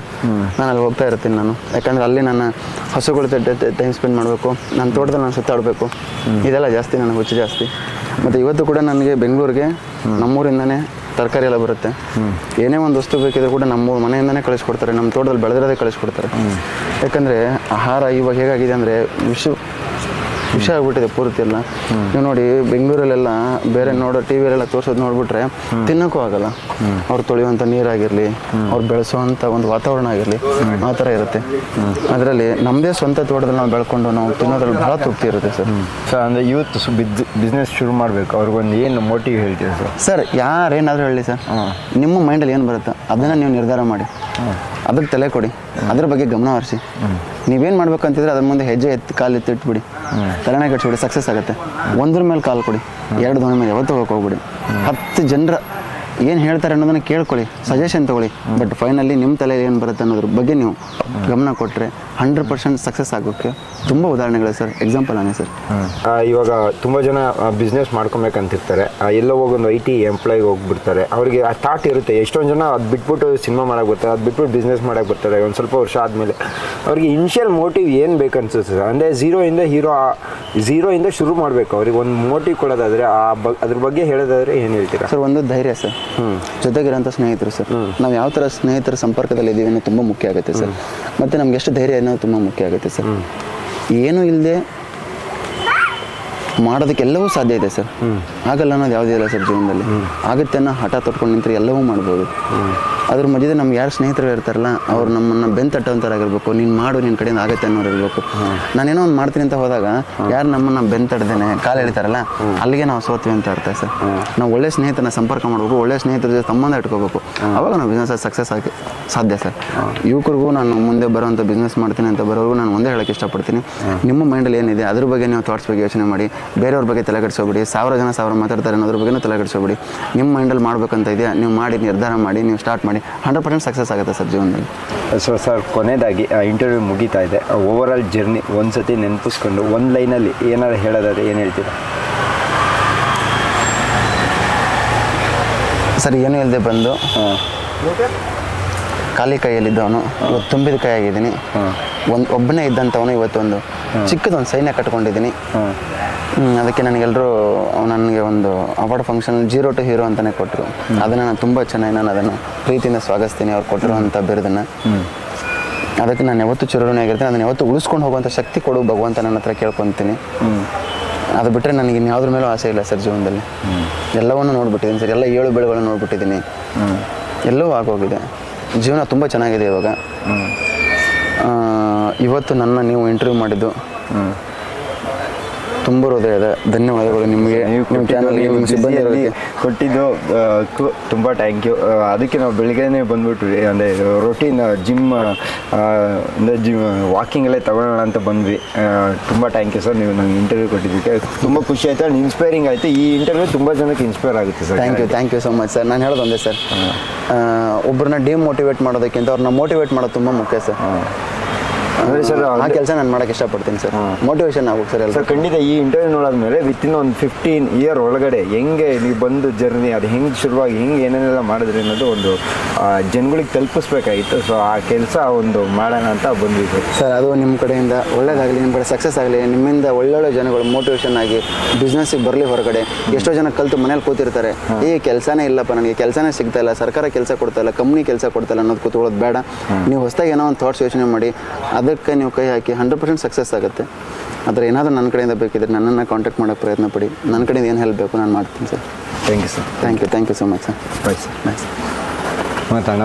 ನಾನು ಅಲ್ಲಿ ಹೋಗ್ತಾ ಇರ್ತೀನಿ ನಾನು. ಯಾಕಂದ್ರೆ ಅಲ್ಲಿ ನನ್ನ ಹಸುಗಳ ಟೈಮ್ ಸ್ಪೆಂಡ್ ಮಾಡಬೇಕು. ನನ್ನ ತೋಟದಲ್ಲಿ ನಾನು ಸುತ್ತಾಡಬೇಕು. ಇದೆಲ್ಲ ಜಾಸ್ತಿ ನನಗೆ ಹುಚ್ಚು ಜಾಸ್ತಿ. ಮತ್ತು ಇವತ್ತು ಕೂಡ ನನಗೆ ಬೆಂಗಳೂರಿಗೆ ನಮ್ಮೂರಿಂದನೇ ತರಕಾರಿ ಎಲ್ಲ ಬರುತ್ತೆ. ಏನೇ ಒಂದು ವಸ್ತು ಬೇಕಿದ್ರು ಕೂಡ ನಮ್ಮ ಮನೆಯಿಂದನೇ ಕಳಿಸ್ಕೊಡ್ತಾರೆ. ನಮ್ಮ ತೋಟದಲ್ಲಿ ಬೆಳೆದಿರೋದೇ ಕಳಿಸ್ಕೊಡ್ತಾರೆ. ಯಾಕಂದರೆ ಆಹಾರ ಇವಾಗ ಹೇಗಾಗಿದೆ ಅಂದರೆ ವಿಶ್ವ ಖುಷಿ ಆಗ್ಬಿಟ್ಟಿದೆ ಪೂರ್ತಿ ಎಲ್ಲ. ನೀವು ನೋಡಿ ಬೆಂಗಳೂರಲ್ಲೆಲ್ಲ ಬೇರೆ ನೋಡೋ ಟಿ ವಿಯಲ್ಲೆಲ್ಲ ತೋರ್ಸೋದು ನೋಡ್ಬಿಟ್ರೆ ತಿನ್ನೋಕ್ಕೂ ಆಗಲ್ಲ. ಅವ್ರು ತೊಳೆಯುವಂಥ ನೀರಾಗಿರಲಿ ಅವ್ರು ಬೆಳೆಸುವಂಥ ಒಂದು ವಾತಾವರಣ ಆಗಿರಲಿ ಆ ಥರ ಇರುತ್ತೆ. ಅದರಲ್ಲಿ ನಮ್ಮದೇ ಸ್ವಂತ ತೋಟದಲ್ಲಿ ನಾವು ಬೆಳ್ಕೊಂಡು ನಾವು ತಿನ್ನೋದ್ರಲ್ಲಿ ಭಾಳ ತೃಪ್ತಿ ಇರುತ್ತೆ ಸರ್. ಸರ್ ಅಂದರೆ ಯೂತ್ ಬಿಸ್ನೆಸ್ ಶುರು ಮಾಡಬೇಕು. ಅವ್ರಿಗೊಂದು ಏನು ಮೋಟಿವ್ ಹೇಳ್ತೀರಾ ಸರ್? ಸರ್ ಯಾರೇನಾದರೂ ಹೇಳಿ ಸರ್. ನಿಮ್ಮ ಮೈಂಡಲ್ಲಿ ಏನು ಬರುತ್ತೆ? ಅದನ್ನು ನೀವು ನಿರ್ಧಾರ ಮಾಡಿ. ಅದಕ್ಕೆ ತಲೆ ಕೊಡಿ. ಅದ್ರ ಬಗ್ಗೆ ಗಮನ ಹರಿಸಿ. ನೀವೇನು ಮಾಡ್ಬೇಕಂತಿದ್ರೆ ಅದ್ರ ಮುಂದೆ ಹೆಜ್ಜೆ ಎತ್ತು ಕಾಲು ಎತ್ತಿ ಇಟ್ಬಿಡಿ. ತಲೆನೇ ಕಟ್ಸ್ಬಿಡಿ ಸಕ್ಸಸ್ ಆಗುತ್ತೆ. ಒಂದ್ರ ಮೇಲೆ ಕಾಲು ಕೊಡಿ. ಎರಡು ದೋಣಿ ಮೇಲೆ ಯಾವತ್ತೂ ಹೋಗಕ್ಕೆ ಹೋಗ್ಬಿಡಿ. ಹತ್ತು ಜನರ ಏನು ಹೇಳ್ತಾರೆ ಅನ್ನೋದನ್ನ ಕೇಳ್ಕೊಳ್ಳಿ ಸಜೆಷನ್ ತಗೊಳ್ಳಿ. ಬಟ್ ಫೈನಲಿ ನಿಮ್ಮ ತಲೆಯಲ್ಲಿ ಏನು ಬರುತ್ತೆ ಅನ್ನೋದ್ರ ಬಗ್ಗೆ ನೀವು ಗಮನ ಕೊಟ್ಟರೆ ಹಂಡ್ರೆಡ್ ಪರ್ಸೆಂಟ್ ಸಕ್ಸಸ್ ಆಗೋಕ್ಕೆ ತುಂಬ ಉದಾಹರಣೆಗಳು ಸರ್ ಎಕ್ಸಾಂಪಲ್ ಆನೆ ಸರ್. ಇವಾಗ ತುಂಬ ಜನ ಬಿಸ್ನೆಸ್ ಮಾಡ್ಕೊಬೇಕಂತಿರ್ತಾರೆ. ಆ, ಎಲ್ಲೋ ಒಂದು ಐ ಟಿ ಎಂಪ್ಲಾಯ್ಗೆ ಹೋಗ್ಬಿಡ್ತಾರೆ. ಅವರಿಗೆ ಆ ಥಾಟ್ ಇರುತ್ತೆ ಎಷ್ಟೊಂದು ಜನ ಅದು ಬಿಟ್ಬಿಟ್ಟು ಸಿನಿಮಾ ಮಾಡಕ್ಕೆ ಬರ್ತಾರೆ ಅದು ಬಿಟ್ಬಿಟ್ಟು ಬಿಸ್ನೆಸ್ ಮಾಡಕ್ಕೆ ಬರ್ತಾರೆ ಒಂದು ಸ್ವಲ್ಪ ವರ್ಷ ಆದಮೇಲೆ. ಅವ್ರಿಗೆ ಇನಿಷಿಯಲ್ ಮೋಟಿವ್ ಏನು ಬೇಕನ್ಸುತ್ತೆ ಸರ್? ಅಂದರೆ ಝೀರೋಯಿಂದ ಹೀರೋ ಝೀರೋಯಿಂದ ಶುರು ಮಾಡಬೇಕು. ಅವ್ರಿಗೆ ಒಂದು ಮೋಟಿವ್ ಕೊಡೋದಾದರೆ ಆ ಬ ಅದ್ರ ಬಗ್ಗೆ ಹೇಳೋದಾದರೆ ಏನು ಹೇಳ್ತೀರಾ? ಸರ್ ಒಂದು ಧೈರ್ಯ ಸರ್. ಜೊತೆಗಿರೋಂಥ ಸ್ನೇಹಿತರು ಸರ್. ನಾವು ಯಾವ ಥರ ಸ್ನೇಹಿತರ ಸಂಪರ್ಕದಲ್ಲಿ ಇದ್ದೀವಿ ಅನ್ನೋದು ತುಂಬ ಮುಖ್ಯ ಆಗುತ್ತೆ ಸರ್. ಮತ್ತು ನಮ್ಗೆ ಎಷ್ಟು ಧೈರ್ಯ ಅನ್ನೋದು ತುಂಬ ಮುಖ್ಯ ಆಗುತ್ತೆ ಸರ್. ಏನೂ ಇಲ್ಲದೆ ಮಾಡೋದಕ್ಕೆಲ್ಲವೂ ಸಾಧ್ಯ ಇದೆ ಸರ್. ಆಗಲ್ಲ ಅನ್ನೋದು ಯಾವುದೇ ಇಲ್ಲ ಸರ್ ಜೀವನದಲ್ಲಿ. ಆಗುತ್ತೆ ಅನ್ನೋ ಹಠ ತೊಟ್ಕೊಂಡು ನಿಂತರೆ ಎಲ್ಲವೂ ಮಾಡ್ಬೋದು. ಅದ್ರ ಮಧ್ಯದ ನಮ್ಗೆ ಯಾರು ಸ್ನೇಹಿತರು ಇರ್ತಾರಲ್ಲ ಅವ್ರು ನಮ್ಮನ್ನ ಬೆನ್ ತಟ್ಟೋಂಥವ್ರಾಗಿರ್ಬೇಕು ನೀನು ಮಾಡು ನಿನ್ನ ಕಡೆಯಿಂದ ಆಗುತ್ತೆ ಅನ್ನೋರು ಇರಬೇಕು ನಾನೇನೋ ಒಂದು ಮಾಡ್ತೀನಿ ಅಂತ ಹೋದಾಗ ಯಾರು ನಮ್ಮನ್ನ ಬೆನ್ ತಡ್ದೇನೆ ಕಾಲು ಎಳಿತಾರಲ್ಲ ಅಲ್ಲಿಗೆ ನಾವು ಸೋತ್ವಿ ಅಂತ ಅರ್ಥ ಸರ್. ನಾವು ಒಳ್ಳೆ ಸ್ನೇಹಿತನ ಸಂಪರ್ಕ ಮಾಡಬೇಕು ಒಳ್ಳೆ ಸ್ನೇಹಿತರ ಜೊತೆ ಸಂಬಂಧ ಇಟ್ಕೋಬೇಕು. ಅವಾಗ ನಾವು ಬಿಸ್ನೆಸ್ ಸಕ್ಸಸ್ ಆಗಿ ಸಾಧ್ಯ ಸರ್. ಯುವಕರಿಗೂ ನಾನು ಮುಂದೆ ಬರುವಂಥ ಬಿಸ್ನೆಸ್ ಮಾಡ್ತೀನಿ ಅಂತ ಬರೋರಿಗೂ ನಾನು ಒಂದೇ ಹೇಳಕ್ಕೆ ಇಷ್ಟಪಡ್ತೀನಿ. ನಿಮ್ಮ ಮೈಂಡಲ್ಲಿ ಏನಿದೆ ಅದ್ರ ಬಗ್ಗೆ ನೀವು ಥಾಟ್ಸ್ ಬಗ್ಗೆ ಯೋಚನೆ ಮಾಡಿ ಬೇರೆಯವ್ರ ಬಗ್ಗೆ ತಲೆ ಕೆಡಿಸೋಬಿಡಿ ಸಾವಿರ ಜನ ಸಾವಿರ ಮಾತಾಡ್ತಾರೆ ಅನ್ನೋದ್ರ ಬಗ್ಗೆನೂ ತಲೆ ಕೆಡಿಸೋಬಿಡಿ ನಿಮ್ಮ ಮೈಂಡಲ್ಲಿ ಮಾಡ್ಬೇಕಂತ ಇದೆಯಾ ನೀವು ಮಾಡಿ ನಿರ್ಧಾರ ಮಾಡಿ ನೀವು ಸ್ಟಾರ್ಟ್ ಮಾಡಿ ಹಂಡ್ರೆಡ್ ಪರ್ಸೆಂಟ್ ಸಕ್ಸಸ್ ಆಗುತ್ತೆ ಸರ್ ಜೀವನದಲ್ಲಿ. ಸೊ ಸರ್ ಕೊನೆಯದಾಗಿ ಇಂಟರ್ವ್ಯೂ ಮುಗೀತಾ ಇದೆ. ಓವರ್ ಆಲ್ ಜರ್ನಿ ಒಂದು ಸತಿ ನೆನಪಿಸ್ಕೊಂಡು ಒಂದು ಲೈನಲ್ಲಿ ಏನಾದ್ರು ಹೇಳೋದಾದ್ರೆ ಏನು ಹೇಳ್ತೀರಾ? ಸರ್ ಏನು ಇಲ್ಲದೆ ಬಂದು ಖಾಲಿ ಕೈಯಲ್ಲಿದ್ದವನು ಇವತ್ತು ತುಂಬಿದ ಕೈ ಆಗಿದ್ದೀನಿ ಒಂದು ಒಬ್ಬನೇ ಇದ್ದಂಥವನು ಇವತ್ತೊಂದು ಚಿಕ್ಕದೊಂದು ಸೈನ್ಯ ಕಟ್ಕೊಂಡಿದ್ದೀನಿ. ಅದಕ್ಕೆ ನನಗೆಲ್ಲರೂ ನನಗೆ ಒಂದು award function zero to hero ಅಂತಲೇ ಕೊಟ್ಟರು ಅದನ್ನು ನಾನು ತುಂಬ ಚೆನ್ನಾಗಿ ನಾನು ಅದನ್ನು ಪ್ರೀತಿಯಿಂದ ಸ್ವಾಗತಿಸ್ತೀನಿ ಅವ್ರು ಕೊಟ್ಟಿರುವಂಥ ಬಿರುದನ್ನು. ಅದಕ್ಕೆ ನಾನು ಯಾವತ್ತೂ ಚಿರಋಣಿಯಾಗಿರ್ತೀನಿ ಅದನ್ನು ಯಾವತ್ತೂ ಉಳಿಸ್ಕೊಂಡು ಹೋಗುವಂಥ ಶಕ್ತಿ ಕೊಡು ಭಗವಂತ ನನ್ನ ಹತ್ರ ಕೇಳ್ಕೊತೀನಿ. ಅದು ಬಿಟ್ಟರೆ ನನಗೆ ಇನ್ಯಾವ್ದ್ರ ಮೇಲೂ ಆಸೆ ಇಲ್ಲ ಸರ್ ಜೀವನದಲ್ಲಿ. ಎಲ್ಲವನ್ನು ನೋಡ್ಬಿಟ್ಟಿದ್ದೀನಿ ಸರ್ ಎಲ್ಲ ಏಳು ಬೆಳೆಗಳನ್ನು ನೋಡ್ಬಿಟ್ಟಿದ್ದೀನಿ. ಎಲ್ಲವೂ ಆಗೋಗಿದೆ. ಜೀವನ ತುಂಬ ಚೆನ್ನಾಗಿದೆ ಇವಾಗ. ಇವತ್ತು ನನ್ನ ನೀವು ಇಂಟರ್ವ್ಯೂ ಮಾಡಿದ್ದು. ತುಂಬ ಹೃದಯದ ಧನ್ಯವಾದಗಳು ನಿಮಗೆ. ನಿಮ್ಮ ಚಾನಲ್ಗೆ ನಿಮ್ಮ ಸಿಬ್ಬಂದಿ ಕೊಟ್ಟಿದ್ದು ತುಂಬ ಥ್ಯಾಂಕ್ ಯು ಅದಕ್ಕೆ ನಾವು ಬೆಳಿಗ್ಗೆನೇ ಬಂದ್ಬಿಟ್ವಿ. ಅಂದರೆ ರೊಟೀನ್ ಜಿಮ್ ಅಂದರೆ ಜಿಮ್ ವಾಕಿಂಗಲ್ಲೇ ತಗೊಳ್ಳೋಣ ಅಂತ ಬಂದ್ವಿ. ತುಂಬ ಥ್ಯಾಂಕ್ ಯು ಸರ್ ನೀವು ನಂಗೆ ಇಂಟರ್ವ್ಯೂ ಕೊಟ್ಟಿದ್ದಕ್ಕೆ ತುಂಬ ಖುಷಿ ಆಯಿತು. ಆ್ಯಂಡ್ ಇನ್ಸ್ಪೈರಿಂಗ್ ಆಯಿತು. ಈ ಇಂಟರ್ವ್ಯೂ ತುಂಬ ಜನಕ್ಕೆ ಇನ್ಸ್ಪೈರ್ ಆಗುತ್ತೆ sir thank you thank you so much sir ನಾನು ಹೇಳೋದು ಒಂದೇ ಸರ್ ಒಬ್ಬರನ್ನ ಡಿಮೋಟಿವೇಟ್ ಮಾಡೋದಕ್ಕಿಂತ ಅವ್ರನ್ನ ಮೋಟಿವೇಟ್ ಮಾಡೋದು ತುಂಬ ಮುಖ್ಯ ಸರ್ ಅಂದರೆ ಸರ್ ಆ ಕೆಲಸ ನಾನು ಮಾಡೋಕ್ಕೆ ಇಷ್ಟಪಡ್ತೀನಿ ಸರ್. ಮೋಟಿವೇಶನ್ ಆಗ್ಬೇಕು ಸರ್ ಎಲ್ಲ ಸರ್ ಖಂಡಿತ ಈ ಇಂಟರ್ವ್ಯೂ ನೋಡಾದ್ಮೇಲೆ ವಿತ್ ಇನ್ ಒಂದು ಫಿಫ್ಟೀನ್ ಇಯರ್ ಒಳಗಡೆ ಹೆಂಗೆ ನೀವು ಬಂದು ಜರ್ನಿ ಅದು ಹೆಂಗೆ ಶುರುವಾಗಿ ಹೆಂಗೆ ಏನೇನೆಲ್ಲ ಮಾಡಿದ್ರಿ ಅನ್ನೋದು ಒಂದು ಜನಗಳಿಗೆ ತಲುಪಿಸ್ಬೇಕಾಗಿತ್ತು. ಸೊ ಆ ಕೆಲಸ ಒಂದು ಮಾಡೋಣ ಅಂತ ಬಂದ್ವಿ ಸರ್ ಅದು ನಿಮ್ಮ ಕಡೆಯಿಂದ ಒಳ್ಳೇದಾಗಲಿ ನಿಮ್ಮ ಕಡೆ ಸಕ್ಸಸ್ ಆಗಲಿ ನಿಮ್ಮಿಂದ ಒಳ್ಳೊಳ್ಳೆ ಜನಗಳು ಮೋಟಿವೇಶನ್ ಆಗಿ ಬಿಸ್ನೆಸ್ಸಿಗೆ ಬರಲಿ ಹೊರಗಡೆ. ಎಷ್ಟೋ ಜನ ಕಲ್ತು ಮನೇಲಿ ಕೂತಿರ್ತಾರೆ. ಈ ಕೆಲಸನೇ ಇಲ್ಲಪ್ಪ ನನಗೆ ಕೆಲಸನೇ ಸಿಗ್ತಾ ಇಲ್ಲ ಸರ್ಕಾರ ಕೆಲಸ ಕೊಡ್ತಾ ಇಲ್ಲ ಕಂಪ್ನಿ ಕೆಲಸ ಕೊಡ್ತಾ ಇಲ್ಲ ಅನ್ನೋದು ಕೂತ್ಕೊಳ್ಳೋದು ಬೇಡ. ನೀವು ಹೊಸದಾಗಿ ಏನೋ ಒಂದು ಥಾಟ್ಸ್ ಯೋಚನೆ ಮಾಡಿ ಅದಕ್ಕೆ ನೀವು ಕೈ ಹಾಕಿ ಹಂಡ್ರೆಡ್ ಪರ್ಸೆಂಟ್ ಸಕ್ಸಸ್ ಆಗುತ್ತೆ. ಆದರೆ ಏನಾದರೂ ನನ್ನ ಕಡೆಯಿಂದ ಬೇಕಿದ್ರೆ ನನ್ನನ್ನು ಕಾಂಟ್ಯಾಕ್ಟ್ ಮಾಡೋಕ್ಕೆ ಪ್ರಯತ್ನ ಪಡಿ ನನ್ನ ಕಡೆಯಿಂದ ಏನು ಹೆಲ್ಪ್ ಬೇಕು ನಾನು ಮಾಡ್ತೀನಿ sir. Thank you sir thank you thank you so much sir bye sir bye sir ಮತ್ತು ಅಣ್ಣ